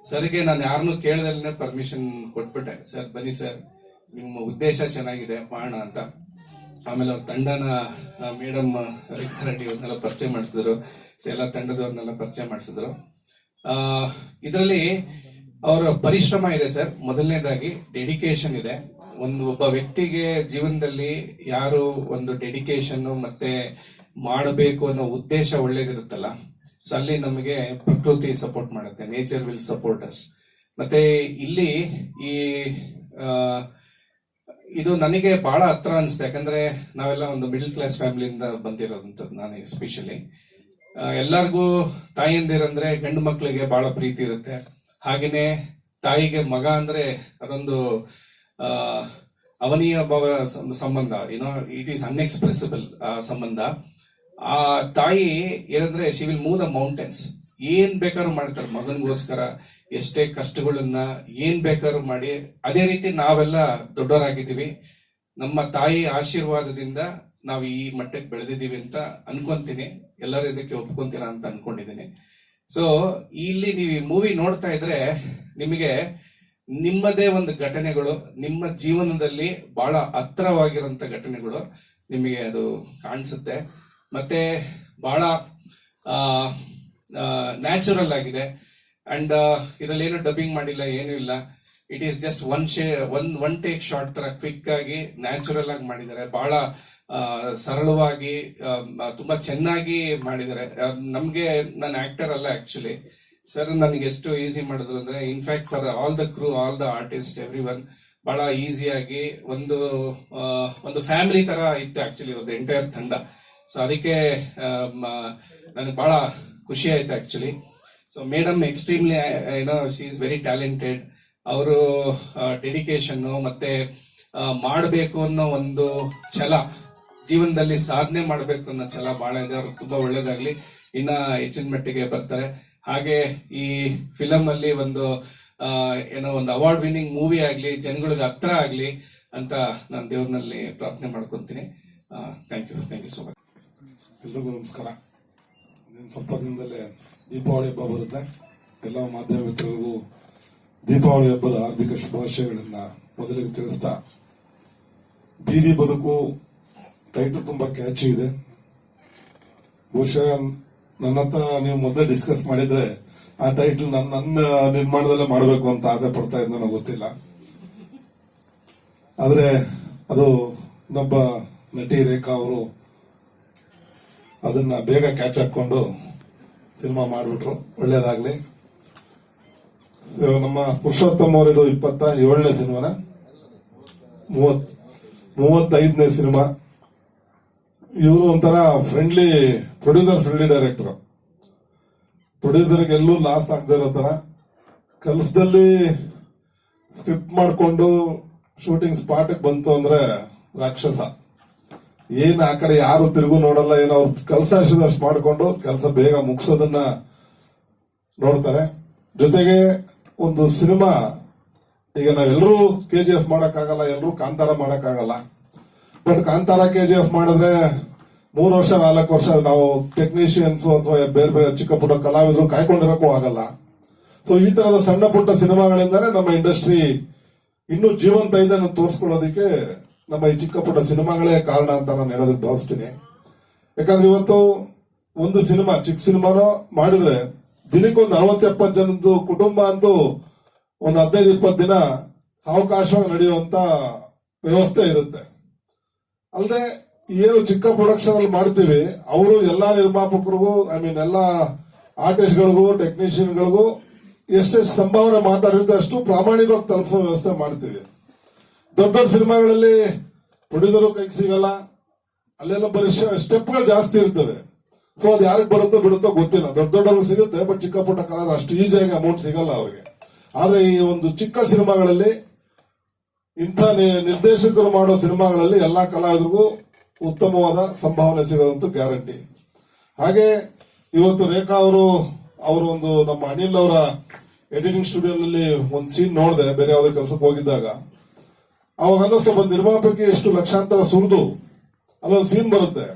Speaker 4: ಸರ್ಗೆ ನಾನು ಯಾರನ್ನೂ ಕೇಳದಲ್ಲೇ ಪರ್ಮಿಷನ್ ಕೊಟ್ಬಿಟ್ಟೆ. ಸರ್ ಬನ್ನಿ ಸರ್ ನಿಮ್ಮ ಉದ್ದೇಶ ಚೆನ್ನಾಗಿದೆ, ಮಾಡೋಣ ಅಂತ. ಆಮೇಲೆ ಅವ್ರ ತಂಡನ ಮೇಡಮ್ ರೆಡ್ಡಿ ಅವ್ರನ್ನೆಲ್ಲ ಪರಿಚಯ ಮಾಡಿಸಿದ್ರು. ಸೊ ಎಲ್ಲ ತಂಡದವ್ರನ್ನೆಲ್ಲ ಪರಿಚಯ ಮಾಡಿಸಿದ್ರು. ಇದರಲ್ಲಿ ಅವರ ಪರಿಶ್ರಮ ಇದೆ ಸರ್ ಮೊದಲನೇದಾಗಿ ಡೆಡಿಕೇಶನ್ ಇದೆ. ಒಂದು ಒಬ್ಬ ವ್ಯಕ್ತಿಗೆ ಜೀವನದಲ್ಲಿ ಯಾರು ಒಂದು ಡೆಡಿಕೇಶನ್ ಮತ್ತೆ ಮಾಡಬೇಕು ಅನ್ನೋ ಉದ್ದೇಶ ಒಳ್ಳೇದಿರುತ್ತಲ್ಲ. ಸೊ ಅಲ್ಲಿ ನಮಗೆ ಪ್ರಕೃತಿ ಸಪೋರ್ಟ್ ಮಾಡುತ್ತೆ ನೇಚರ್ ವಿಲ್ ಸಪೋರ್ಟ್ ಅಸ್ ಮತ್ತೆ ಇಲ್ಲಿ ಈ ಇದು ನನಗೆ ಬಹಳ ಹತ್ರ ಅನ್ಸುತ್ತೆ. ಯಾಕಂದ್ರೆ ನಾವೆಲ್ಲ ಒಂದು ಮಿಡಲ್ ಕ್ಲಾಸ್ ಫ್ಯಾಮಿಲಿಯಿಂದ ಬಂದಿರೋದಂಥದ್ದು ನಾನು ಎಸ್ಪೆಷಲಿ ಎಲ್ಲರಿಗೂ ತಾಯಿಯಂದಿರಂದ್ರೆ ಗಂಡು ಮಕ್ಕಳಿಗೆ ಬಹಳ ಪ್ರೀತಿ ಇರುತ್ತೆ. ಹಾಗೇನೆ ತಾಯಿಗೆ ಮಗ ಅಂದ್ರೆ ಅದೊಂದು ಅವನೀಯ ಭಾವ ಸಂಬಂಧ ಏನೋ ಇಟ್ ಈಸ್ ಅನ್ಎಕ್ಸ್ಪ್ರೆಸಿಬಲ್ ಸಂಬಂಧ. ಆ ತಾಯಿ ಏನಂದ್ರೆ she will move the mountains ಏನ್ ಬೇಕಾದ್ರೂ ಮಾಡ್ತಾರೆ, ಮಗನಿಗೋಸ್ಕರ ಎಷ್ಟೇ ಕಷ್ಟಗಳನ್ನ ಏನ್ ಬೇಕಾದ್ರೂ ಮಾಡಿ. ಅದೇ ರೀತಿ ನಾವೆಲ್ಲ ದೊಡ್ಡವರಾಗಿದ್ದೀವಿ. ನಮ್ಮ ತಾಯಿ ಆಶೀರ್ವಾದದಿಂದ ನಾವು ಈ ಮಟ್ಟಕ್ಕೆ ಬೆಳೆದಿದ್ದೀವಿ ಅಂತ ಅನ್ಕೊಂತೀನಿ. ಎಲ್ಲರೂ ಇದಕ್ಕೆ ಒಪ್ಕೊಂತೀರಾ ಅಂತ ಅನ್ಕೊಂಡಿದ್ದೀನಿ. ಸೊ ಇಲ್ಲಿ ನೀವು ಈ ಮೂವಿ ನೋಡ್ತಾ ಇದ್ರೆ ನಿಮಗೆ ನಿಮ್ಮದೇ ಒಂದು ಘಟನೆಗಳು, ನಿಮ್ಮ ಜೀವನದಲ್ಲಿ ಬಹಳ ಹತ್ರವಾಗಿರುವಂತ ಘಟನೆಗಳು ನಿಮಗೆ ಅದು ಕಾಣಿಸುತ್ತೆ. ಮತ್ತೆ ಬಹಳ ನ್ಯಾಚುರಲ್ ಆಗಿದೆ. ಅಂಡ್ ಇದರಲ್ಲಿ ಏನು ಡಬ್ಬಿಂಗ್ ಮಾಡಿಲ್ಲ, ಏನೂ ಇಲ್ಲ. It is just one shot one one take short ತರ ಕ್ವಿಕ್ ಆಗಿ ನ್ಯಾಚುರಲ್ ಆಗಿ ಮಾಡಿದ್ದಾರೆ. ಬಹಳ ಸರಳವಾಗಿ ತುಂಬಾ ಚೆನ್ನಾಗಿ ಮಾಡಿದ್ದಾರೆ. ನಮಗೆ ನಮ್ಗೆ, ನಾನು ಆಕ್ಟರ್ ಅಲ್ಲ ಆಕ್ಚುಲಿ ಸರ್ ನನಗೆ ಎಷ್ಟು ಈಸಿ ಮಾಡಿದ್ರು ಅಂದ್ರೆ in fact for all the crew all the artist every one ಬಹಳ ಈಸಿಯಾಗಿ ಒಂದು ಒಂದು ಫ್ಯಾಮಿಲಿ ತರ ಇತ್ತು ಆಕ್ಚುಲಿ ಅವ್ರದ್ದು ಎಂಟೈರ್ ತಂಡ. ಸೊ ಅದಕ್ಕೆ ನನಗೆ ಬಹಳ ಖುಷಿ ಆಯ್ತು ಆಕ್ಚುಲಿ ಸೊ ಮೇಡಮ್ ಎಕ್ಸ್ಟ್ರೀಮ್ಲಿ ಏನೋ ಶಿ ಇಸ್ ವೆರಿ ಟ್ಯಾಲೆಂಟೆಡ್ ಅವರು ಡೆಡಿಕೇಶನ್ ಮತ್ತೆ ಮಾಡಬೇಕು ಅನ್ನೋ ಒಂದು ಛಲ, ಜೀವನದಲ್ಲಿ ಸಾಧನೆ ಮಾಡಬೇಕು ಅನ್ನೋ ಛಲ ಬಹಳ ಇದೆ. ಅವ್ರು ತುಂಬಾ ಒಳ್ಳೇದಾಗ್ಲಿ. ಇನ್ನ ಹೆಚ್ಚಿನ ಮಟ್ಟಿಗೆ ಬರ್ತಾರೆ. ಹಾಗೆ ಈ ಫಿಲಂ ಅಲ್ಲಿ ಒಂದು ಏನೋ ಒಂದು ಅವಾರ್ಡ್ ವಿನ್ನಿಂಗ್ ಮೂವಿ ಆಗಲಿ, ಜನಗಳಿಗೆ ಹತ್ರ ಆಗಲಿ ಅಂತ ನಾನು ದೇವ್ರನಲ್ಲಿ ಪ್ರಾರ್ಥನೆ ಮಾಡ್ಕೊಂತೀನಿ. Thank you thank you so much
Speaker 6: ಎಲ್ರಿಗೂ ನಮಸ್ಕಾರ. ಸ್ವಲ್ಪ ದಿನದಲ್ಲೇ ದೀಪಾವಳಿ ಹಬ್ಬ ಬರುತ್ತೆ. ಎಲ್ಲ ಮಾಧ್ಯಮ ಮಿತ್ರರಿಗೂ ದೀಪಾವಳಿ ಹಬ್ಬದ ಹಾರ್ದಿಕ ಶುಭಾಶಯಗಳನ್ನ ಮೊದಲಿಗೆ ತಿಳಿಸ್ತಾ, ಬೀದಿ ಬದುಕು ಟೈಟಲ್ ತುಂಬಾ ಕ್ಯಾಚಿ ಇದೆ. ಬಹುಶಃ ನನ್ನ ಹತ್ರ ನೀವು ಮೊದಲೇ ಡಿಸ್ಕಸ್ ಮಾಡಿದ್ರೆ ಆ ಟೈಟಲ್ ನನ್ನ ನಿರ್ಮಾಣದಲ್ಲೇ ಮಾಡಬೇಕು ಅಂತ ಆಸೆ ಪಡ್ತಾ ಇದ್ದು ಗೊತ್ತಿಲ್ಲ. ಆದ್ರೆ ಅದು ನಮ್ಮ ನಟಿ ರೇಖಾ ಅವರು ಅದನ್ನ ಬೇಗ ಕ್ಯಾಚ್ ಹಾಕೊಂಡು ಸಿನಿಮಾ ಮಾಡಿಬಿಟ್ರು. ಒಳ್ಳೇದಾಗ್ಲಿ. ನಮ್ಮ ಪುರುಷೋತ್ತಮ್ ಅವರಿದು ಇಪ್ಪತ್ತ ಏಳನೇ ಸಿನಿಮಾನ. ಮೂವತ್ ಮೂವತ್ತೈದನೇ ಸಿನಿಮಾ. ಇವರು ಒಂಥರ ಫ್ರೆಂಡ್ಲಿ ಪ್ರೊಡ್ಯೂಸರ್ ಫ್ರೆಂಡ್ಲಿ ಡೈರೆಕ್ಟರ್ ಪ್ರೊಡ್ಯೂಸರ್ಗೆಲ್ಲೂ ಲಾಸ್ ಆಗದೆ ಇರೋ ತರ ಕೆಲಸದಲ್ಲಿ ಸ್ಕ್ರಿಪ್ಟ್ ಮಾಡಿಕೊಂಡು ಶೂಟಿಂಗ್ ಸ್ಪಾಟಿಗೆ ಬಂತು ಅಂದ್ರೆ ರಾಕ್ಷಸ. ಏನು ಆ ಕಡೆ ಯಾರು ತಿರುಗು ನೋಡಲ್ಲ, ಏನೋ ಅವ್ರು ಕೆಲಸ ಅಷ್ಟು ಮಾಡಿಕೊಂಡು ಕೆಲಸ ಬೇಗ ಮುಗಿಸೋದನ್ನ ನೋಡ್ತಾರೆ. ಜೊತೆಗೆ ಒಂದು ಸಿನಿಮಾ, ಈಗ ನಾವೆಲ್ಲರೂ ಕೆ ಜಿ ಎಫ್ ಮಾಡಕ್ಕಾಗಲ್ಲ ಎಲ್ಲರೂ ಕಾಂತಾರ ಮಾಡಕ್ಕಾಗಲ್ಲ. But Kantara K G F ಮಾಡಿದ್ರೆ ಮೂರು ವರ್ಷ, ನಾಲ್ಕು ವರ್ಷ ನಾವು ಟೆಕ್ನಿಷಿಯನ್ಸ್ ಅಥವಾ ಬೇರೆ ಬೇರೆ ಚಿಕ್ಕ ಪುಟ್ಟ ಕಲಾವಿದರು ಕಾಯ್ಕೊಂಡಿರಕ್ಕೂ ಆಗಲ್ಲ. ಸೊ ಈ ತರದ ಸಣ್ಣ ಪುಟ್ಟ ಸಿನಿಮಾಗಳಿಂದಾನೇ ನಮ್ಮ ಇಂಡಸ್ಟ್ರಿ ಇನ್ನೂ ಜೀವಂತ ಇದೆ ತೋರಿಸ್ಕೊಳ್ಳೋದಕ್ಕೆ ನಮ್ಮ ಈ ಚಿಕ್ಕ ಪುಟ್ಟ ಸಿನಿಮಾಗಳೇ ಕಾರಣ ಅಂತ ನಾನು ಹೇಳೋದಕ್ಕೆ ಭಾವಿಸ್ತೀನಿ. ಯಾಕಂದ್ರೆ ಇವತ್ತು ಒಂದು ಸಿನಿಮಾ, ಚಿಕ್ಕ ಸಿನಿಮಾನೋ ಮಾಡಿದ್ರೆ ದಿನಕ್ಕೊಂದು ಅರವತ್ತು ಎಪ್ಪತ್ತು ಜನದ್ದು ಕುಟುಂಬ ಅಂತೂ ಒಂದು ಹದಿನೈದು, ಇಪ್ಪತ್ತು ದಿನ ಸಾವಕಾಶವಾಗಿ ನಡೆಯುವಂತ ವ್ಯವಸ್ಥೆ ಇರುತ್ತೆ. ಅಲ್ಲದೆ ಏನು ಚಿಕ್ಕ ಪ್ರೊಡಕ್ಷನ್ ಅಲ್ಲಿ ಮಾಡ್ತೀವಿ, ಅವರು ಎಲ್ಲಾ ನಿರ್ಮಾಪಕರಿಗೂ ಐ ಮೀನ್ ಎಲ್ಲಾ ಆರ್ಟಿಸ್ಟ್ಗಳಿಗೂ ಟೆಕ್ನಿಷಿಯನ್ಗಳಿಗೂ ಎಷ್ಟೆಷ್ಟು ಸಂಭಾವನೆ ಮಾತಾಡಿದ್ರೆ ಅಷ್ಟು ಪ್ರಾಮಾಣಿಕವಾಗಿ ತಲುಪಿಸೋ ವ್ಯವಸ್ಥೆ ಮಾಡ್ತೀವಿ. ದೊಡ್ಡ ದೊಡ್ಡ ಸಿನಿಮಾಗಳಲ್ಲಿ ಪ್ರೊಡ್ಯೂಸರು ಕೈಗೆ ಸಿಗಲ್ಲ, ಅಲ್ಲೆಲ್ಲ ಬರೀ ಸ್ಟೆಪ್ಗಳು ಜಾಸ್ತಿ ಇರ್ತವೆ. ಸೊ ಅದು ಯಾರಿಗೆ ಬರುತ್ತೋ ಬಿಡುತ್ತೋ ಗೊತ್ತಿಲ್ಲ. ದೊಡ್ಡ ದೊಡ್ಡವ್ರಿಗೆ ಸಿಗುತ್ತೆ ಬಟ್ ಚಿಕ್ಕ ಪುಟ್ಟ ಕಲಾವಿದ್ರು ಅಷ್ಟು ಈಸಿಯಾಗಿ ಅಮೌಂಟ್ ಸಿಗಲ್ಲ ಅವ್ರಿಗೆ. ಆದರೆ ಈ ಒಂದು ಚಿಕ್ಕ ಸಿನಿಮಾಗಳಲ್ಲಿ ಇಂಥ ನಿರ್ದೇಶಕರು ಮಾಡೋ ಸಿನಿಮಾಗಳಲ್ಲಿ ಎಲ್ಲಾ ಕಲಾವಿದರಿಗೂ ಉತ್ತಮವಾದ ಸಂಭಾವನೆ ಸಿಗೋದಂತೂ ಗ್ಯಾರಂಟಿ. ಹಾಗೆ ಇವತ್ತು ರೇಖಾ ಅವರು ಅವರು ಒಂದು ನಮ್ಮ ಅನಿಲ್ ಅವರ ಎಡಿಟಿಂಗ್ ಸ್ಟುಡಿಯೋನಲ್ಲಿ ಒಂದು ಸೀನ್ ನೋಡಿದೆ, ಬೇರೆ ಯಾವುದೇ ಕೆಲಸಕ್ಕೆ ಹೋಗಿದ್ದಾಗ. ಅವಾಗ ಅನ್ನಿಸ್ತು ಒಂದು ನಿರ್ಮಾಪಕಿ ಎಷ್ಟು ಲಕ್ಷಾಂತರ ಸುರಿದು. ಅಲ್ಲೊಂದು ಸೀನ್ ಬರುತ್ತೆ.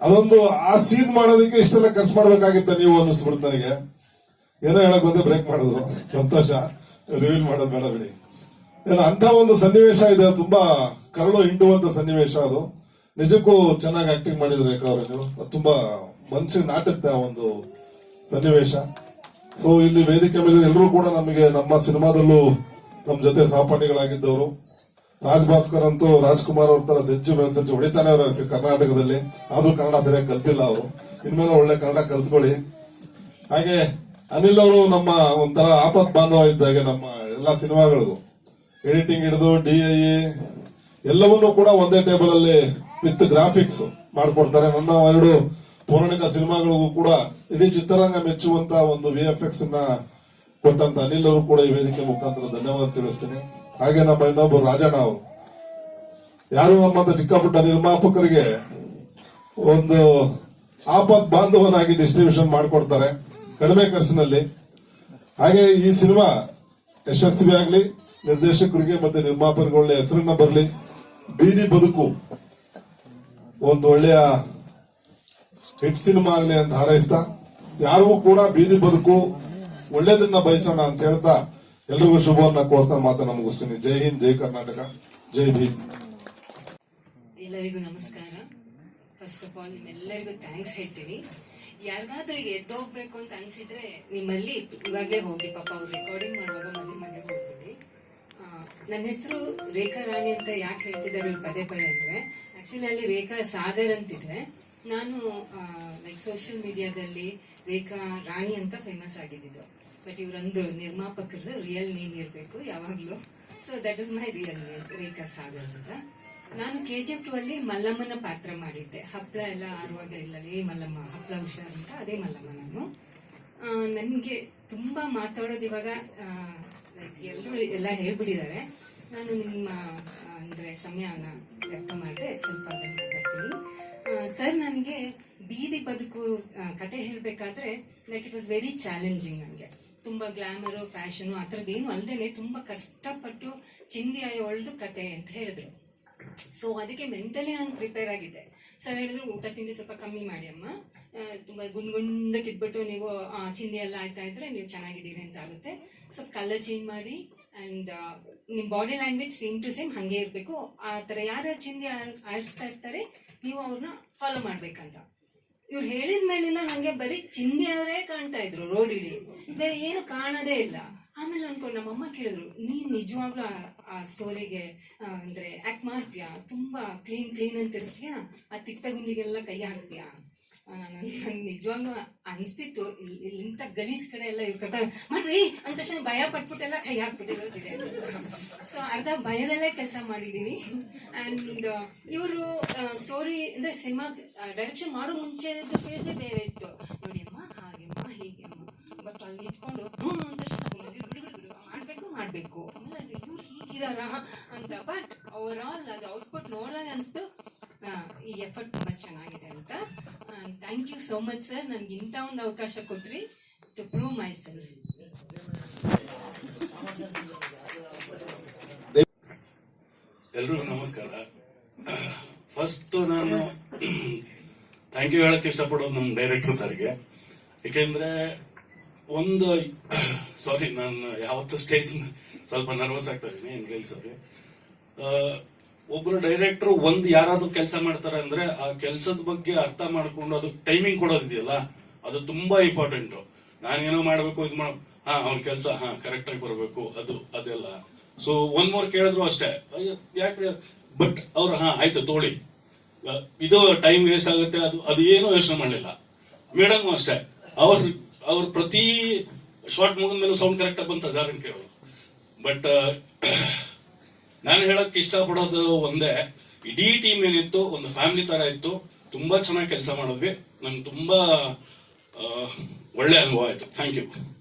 Speaker 6: ಅದೊಂದು, ಆ ಸೀನ್ ಮಾಡೋದಕ್ಕೆ ಇಷ್ಟೆಲ್ಲ ಖರ್ಚು ಮಾಡ್ಬೇಕಾಗಿತ್ತ ನೀವು ಅನ್ನಿಸ್ಬಿಡುತ್ತೆ ನನಗೆ. ಏನೋ ಹೇಳಕ್ ಬಂದ್ರೆ ಬ್ರೇಕ್ ಮಾಡೋದು. ಸಂತೋಷ. ರಿವೀಲ್ ಮಾಡೋದು ಬೇಡ ಬಿಡಿ. ಏನೋ ಅಂತ ಒಂದು ಸನ್ನಿವೇಶ ಇದೆ. ತುಂಬಾ ಕರಳು ಹಿಂಡುವಂತ ಸನ್ನಿವೇಶ ಅದು. ನಿಜಕ್ಕೂ ಚೆನ್ನಾಗಿ ಆಕ್ಟಿಂಗ್ ಮಾಡಿದ್ರು ರೇಖಾ ಅವರು ತುಂಬಾ ಮನ್ಸಿಗೆ ನಾಟುತ್ತೆ ಆ ಒಂದು ಸನ್ನಿವೇಶ. ಸೊ ಇಲ್ಲಿ ವೇದಿಕೆ ಮೇಲೆ ಎಲ್ಲರೂ ಕೂಡ ನಮಗೆ ನಮ್ಮ ಸಿನಿಮಾದಲ್ಲೂ ನಮ್ಮ ಜೊತೆ ಸಹಪಾಠಿಗಳಾಗಿದ್ದವರು. ರಾಜ್ ಭಾಸ್ಕರ್ ಅಂತೂ ರಾಜ್ಕುಮಾರ್ ಅವ್ರ ತರ ಸಜ್ಜು ಮೇಲೆ ಸಜ್ಜು ಹೊಡಿತಾನೆ ಅವ್ರ ಕರ್ನಾಟಕದಲ್ಲಿ. ಆದ್ರೂ ಕನ್ನಡ ಸರಿಯಾಗಿ ಕಲ್ತಿಲ್ಲ ಅವರು. ಇನ್ಮೇಲೆ ಒಳ್ಳೆ ಕನ್ನಡ ಕಲ್ತ್ಕೊಳ್ಳಿ. ಹಾಗೆ ಅನಿಲ್ ಅವರು ನಮ್ಮ ಒಂಥರ ಆಪತ್ ಬಾಂಧವ ಇದ್ದಾಗೆ ನಮ್ಮ ಎಲ್ಲ ಸಿನಿಮಾಗಳಿಗೂ. ಎಡಿಟಿಂಗ್ ಹಿಡಿದು ಡಿ ಐ ಎಲ್ಲವನ್ನೂ ಕೂಡ ಒಂದೇ ಟೇಬಲ್ ಅಲ್ಲಿ ವಿತ್ ಗ್ರಾಫಿಕ್ಸ್ ಮಾಡಿಕೊಡ್ತಾರೆ. ನನ್ನ ಎರಡು ಪೌರಾಣಿಕ ಸಿನಿಮಾಗಳಿಗೂ ಕೂಡ ಇಡೀ ಚಿತ್ರರಂಗ ಮೆಚ್ಚುವಂತ ಒಂದು ವಿ ಎಫ್ ಎಕ್ಸ್ನ ಕೊಟ್ಟಂತ ಅನಿಲ್ ಅವರು ಕೂಡ ಈ ವೇದಿಕೆ ಮುಖಾಂತರ ಧನ್ಯವಾದ ತಿಳಿಸ್ತೀನಿ. ಹಾಗೆ ನಮ್ಮ ಇನ್ನೊಬ್ಬರು ರಾಜಣ್ಣ ಅವರು. ಯಾರು ನಮ್ಮಂತ ಚಿಕ್ಕ ಪುಟ್ಟ ನಿರ್ಮಾಪಕರಿಗೆ ಒಂದು ಆಪತ್ ಬಾಂಧವನಾಗಿ ಡಿಸ್ಟ್ರಿಬ್ಯೂಷನ್ ಮಾಡಿಕೊಡ್ತಾರೆ. ಕಡಿಮೆ ಖರ್ಚಿನಲ್ಲಿ ಹಾಗೆ ಈ ಸಿನಿಮಾ ಯಶಸ್ವಿ ಆಗಲಿ, ನಿರ್ದೇಶಕರಿಗೆ ಮತ್ತೆ ನಿರ್ಮಾಪಕರಿಗೆ ಒಳ್ಳೆ ಹೆಸರನ್ನ ಬರಲಿ, ಬೀದಿ ಬದುಕು. ಒಂದು ಒಳ್ಳೆಯ ಹಿಟ್ ಸಿನಿಮಾ ಆಗಲಿ ಅಂತ ಹಾರೈಸ್ತಾ, ಯಾರಿಗೂ ಕೂಡ ಬೀದಿ ಬದುಕು ಒಳ್ಳೇದನ್ನ ಬಯಸೋಣ ಅಂತ ಹೇಳ್ತಾ ಎಲ್ರಿಗೂ ಶುಭವನ್ನ ಕೋರ್ತಾ ಮಾತನ್ನ ಮುಗಿಸ್ತೀನಿ. ಜೈ ಹಿಂದ್, ಜೈ ಕರ್ನಾಟಕ, ಜೈ ಭೀಮ್.
Speaker 5: ಎಲ್ಲರಿಗೂ ನಮಸ್ಕಾರ. ಫಸ್ಟ್ ಆಫ್ ಆಲ್ ನಿಮ್ಮೆಲ್ಲರಿಗೂ ಥ್ಯಾಂಕ್ಸ್ ಹೇಳ್ತೀನಿ. ಯಾರಿಗಾದ್ರೂ ಈಗ ಎದ್ದೋಗ್ಬೇಕು ಅಂತ ಅನ್ಸಿದ್ರೆ ನಿಮ್ಮಲ್ಲಿ ಇವಾಗಲೇ ಹೋಗಿ ಪಾಪ ಅವ್ರು ರೆಕಾರ್ಡಿಂಗ್ ಮಾಡುವಾಗ ಮನೆ ಮನೆ ಹೋಗ್ಬಿಡಿ. ನನ್ನ ಹೆಸರು ರೇಖಾ ರಾಣಿ ಅಂತ ಯಾಕೆ ಹೇಳ್ತಿದ್ದಾರೆ ಅವ್ರು ಪದೇ ಪದೇ ಅಂದ್ರೆ ಆಕ್ಚುಲಿ ಅಲ್ಲಿ ರೇಖಾ ಸಾಗರ್ ಅಂತಿದ್ರೆ ನಾನು ಲೈಕ್ ಸೋಷಿಯಲ್ ಮೀಡಿಯಾದಲ್ಲಿ ರೇಖಾ ರಾಣಿ ಅಂತ ಫೇಮಸ್ ಆಗಿದ್ದು. ಬಟ್ ಇವರೊಂದು ನಿರ್ಮಾಪಕರು ರಿಯಲ್ ನೇಮ್ ಇರಬೇಕು ಯಾವಾಗ್ಲೂ. So that is my real name Rekha Sagar ಅಂತ. ನಾನು ಕೆ ಜಿ ಎಫ್ ಟು ಅಲ್ಲಿ ಮಲ್ಲಮ್ಮನ ಪಾತ್ರ ಮಾಡಿದ್ದೆ. ಹಪ್ಪಳ ಎಲ್ಲ ಆರುವಾಗ ಇಲ್ಲ ಏ ಮಲ್ಲಮ್ಮ ಹಪ್ಪಳ ಹುಷಾರ್ ಅಂತ, ಅದೇ ಮಲ್ಲಮ್ಮ ನಾನು. ನನಗೆ ತುಂಬಾ ಮಾತಾಡೋದು ಇವಾಗ ಲೈಕ್ ಎಲ್ಲರೂ ಎಲ್ಲ ಹೇಳ್ಬಿಟ್ಟಿದ್ದಾರೆ. ನಾನು ನಿಮ್ಮ ಅಂದರೆ ಸಮಯನ ವ್ಯಕ್ತ ಮಾಡಿದೆ, ಸ್ವಲ್ಪ ಅದನ್ನು ಮಾತಾಡ್ತೀನಿ. ಸರ್ ನನಗೆ ಬೀದಿ ಬದುಕು ಕತೆ ಹೇಳಬೇಕಾದ್ರೆ like it was very challenging ನನಗೆ. ತುಂಬಾ ಗ್ಲಾಮರು ಫ್ಯಾಷನು ಆ ಏನು ಅಲ್ಲದೆ ತುಂಬಾ ಕಷ್ಟಪಟ್ಟು ಚಿಂದಿ ಒಳ್ದು ಕತೆ ಅಂತ ಹೇಳಿದ್ರು. ಸೊ ಅದಕ್ಕೆ ಮೆಂಟಲಿ ನಾನು ಪ್ರಿಪೇರ್ ಆಗಿದ್ದೆ. ಸರ್ ಹೇಳಿದ್ರು, ಊಟ ತಿಂಡಿ ಸ್ವಲ್ಪ ಕಮ್ಮಿ ಮಾಡಿ ಅಮ್ಮ. ತುಂಬ ಗುಂಡ್ ಇದ್ಬಿಟ್ಟು ನೀವು ಚಿಂದಿ ಎಲ್ಲ ಆಯ್ತಾ ಇದ್ರೆ ನೀವು ಚೆನ್ನಾಗಿದ್ದೀರಿ ಅಂತ ಆಗುತ್ತೆ. ಸ್ವಲ್ಪ ಕಲರ್ ಚೇಂಜ್ ಮಾಡಿ ಅಂಡ್ ನಿಮ್ಮ body language same to same ಹಾಗೆ ಇರಬೇಕು. ಆ ಥರ ಯಾರ್ಯಾರು ಚಿಂದಿ ಆರಿಸ್ತಾ ಇರ್ತಾರೆ, ನೀವು ಅವ್ರನ್ನ ಫಾಲೋ ಮಾಡ್ಬೇಕಂತ. ಇವ್ರು ಹೇಳಿದ ಮೇಲಿಂದ ನಂಗೆ ಬರೀ ಚಿಂದಿಯವರೇ ಕಾಣ್ತಾ ಇದ್ರು ರೋಡ್ ಇಡೀ ಬೇರೆ ಏನು ಕಾಣದೇ ಇಲ್ಲ. ಆಮೇಲೆ ಅನ್ಕೊಂಡು ನಮ್ಮಮ್ಮ ಕೇಳಿದ್ರು, ನೀನ್ ನಿಜವಾಗ್ಲೂ ಆ- ಸ್ಟೋರಿಗೆ ಅಂದ್ರೆ ಆಕ್ಟ್ ಮಾಡ್ತೀಯಾ? ತುಂಬಾ ಕ್ಲೀನ್ ಕ್ಲೀನ್ ಅಂತ ಇರ್ತೀಯಾ? ಆ ತಿಪ್ಪೆ ಗುಂಡಿಗೆಲ್ಲ ಕೈ ಹಾಕ್ತೀಯಾ ನನ್- ನಂಗೆ ನಿಜವಾಗ್ಲೂ ಅನಿಸ್ತಿತ್ತು. ಇಲ್- ಇಲ್ಲಿ ಗಲೀಜ್ ಕಡೆ ಎಲ್ಲ ಇವ್ರು ಕಟ್ಟ ಮಾಡ್ರಿ! ಅಂತ ತಕ್ಷಣ ಭಯ ಪಟ್ಬಿಟ್ಟೆಲ್ಲ ಕೈ ಹಾಕ್ಬಿಟ್ಟಿರೋದಿದೆ ಸೊ ಅರ್ಧ ಭಯದಲ್ಲೇ ಕೆಲಸ ಮಾಡಿದೀನಿ. ಅಂಡ್ ಇವರು ಸ್ಟೋರಿ ಅಂದ್ರೆ ಸಿನಿಮಾ ಡೈರೆಕ್ಷನ್ ಮಾಡೋ ಮುಂಚೆ ಫೇಸೇ ಬೇರೆ ಇತ್ತು. ನೋಡಿ ಅಮ್ಮ ಹಾಗೆಮ್ಮ ಹೀಗೆಮ್ಮ ಬಟ್ ಅಲ್ಲಿ ನಿಂತ್ಕೊಂಡು ಹ್ಞೂ ಅಂತ ಮಾಡ್ಬೇಕು ಮಾಡ್ಬೇಕು. ಆಮೇಲೆ ಇವ್ರು ಹೀಗಿದಾರ ಅಂತ ಬಟ್ ಓವರ್ ಆಲ್ ಅದು ಔಟ್ಪುಟ್ ನೋಡ್ದಾಗ ಅನಿಸ್ತು. ಈ ಎಫರ್ಟ್ ತುಂಬಾ ಚೆನ್ನಾಗಿದೆ ಅಂತ. Thank you so much sir ನನ್ಗೆ ಇಂಥ ಒಂದು ಅವಕಾಶ ಕೊಟ್ರಿ ಟು ಪ್ರೂವ್ ಮೈ ಸೆಲ್ಫ್
Speaker 7: ಎಲ್ರಿಗೂ ನಮಸ್ಕಾರ. ಫಸ್ಟ್ ನಾನು ಥ್ಯಾಂಕ್ ಯು ಹೇಳಕ್ ಇಷ್ಟಪಡೋದು ನಮ್ಮ ಡೈರೆಕ್ಟರ್ ಸರ್ಗೆ. ಯಾಕೆಂದ್ರೆ ಒಂದು ಸಾರಿ ನಾನು ಯಾವತ್ತೂ ಸ್ಟೇಜ್ ಸ್ವಲ್ಪ ನರ್ವಸ್ ಆಗ್ತಾ ಇದ್ದೀನಿ ಸಾರಿ ಒಬ್ರು ಡೈರೆಕ್ಟರ್ ಒಂದ್ ಯಾರಾದ್ರೂ ಕೆಲಸ ಮಾಡ್ತಾರೆ ಅಂದ್ರೆ ಆ ಕೆಲಸದ ಬಗ್ಗೆ ಅರ್ಥ ಮಾಡ್ಕೊಂಡು ಅದಕ್ಕೆ ಟೈಮಿಂಗ್ ಕೊಡೋದಿದೆಯಲ್ಲ, ಅದು ತುಂಬಾ ಇಂಪಾರ್ಟೆಂಟ್ ನಾನೇನೋ ಮಾಡ್ಬೇಕು, ಇದು ಮಾಡ, ಹಾ, ಅವ್ನ ಕೆಲಸ, ಹಾ ಕರೆಕ್ಟ್ ಆಗಿ ಬರಬೇಕು, ಅದು, ಅದೆಲ್ಲ. ಸೊ ಒಂದ್ ಮೂರ್ ಕೇಳಿದ್ರು ಅಷ್ಟೇ. ಯಾಕೆ ಬಟ್ ಅವ್ರು, ಹಾ, ಆಯ್ತು ತೋಳಿ ಇದು ಟೈಮ್ ವೇಸ್ಟ್ ಆಗುತ್ತೆ, ಅದು ಅದು ಏನು ಯೋಚನೆ ಮಾಡಲಿಲ್ಲ. ಮೇಡಮ್ ಅಷ್ಟೇ. ಅವ್ರ ಅವ್ರ ಪ್ರತಿ ಶಾರ್ಟ್ ಮುಗಿದ ಮೇಲೆ ಸೌಂಡ್ ಕರೆಕ್ಟ್ ಆಗಿ ಬಂತ ಸರ್ ಅಂತ ಕೇಳೋರು. ಬಟ್ ನಾನು ಹೇಳಕ್ ಇಷ್ಟಪಡೋದು ಒಂದೇ, ಇಡೀ ಟೀಮ್ ಏನಿತ್ತು, ಒಂದು ಫ್ಯಾಮಿಲಿ ತರ ಇತ್ತು, ತುಂಬಾ ಚೆನ್ನಾಗಿ ಕೆಲಸ ಮಾಡಿದ್ವಿ. ನಂಗೆ ತುಂಬಾ ಒಳ್ಳೆ ಅನುಭವ ಆಯ್ತು. Thank you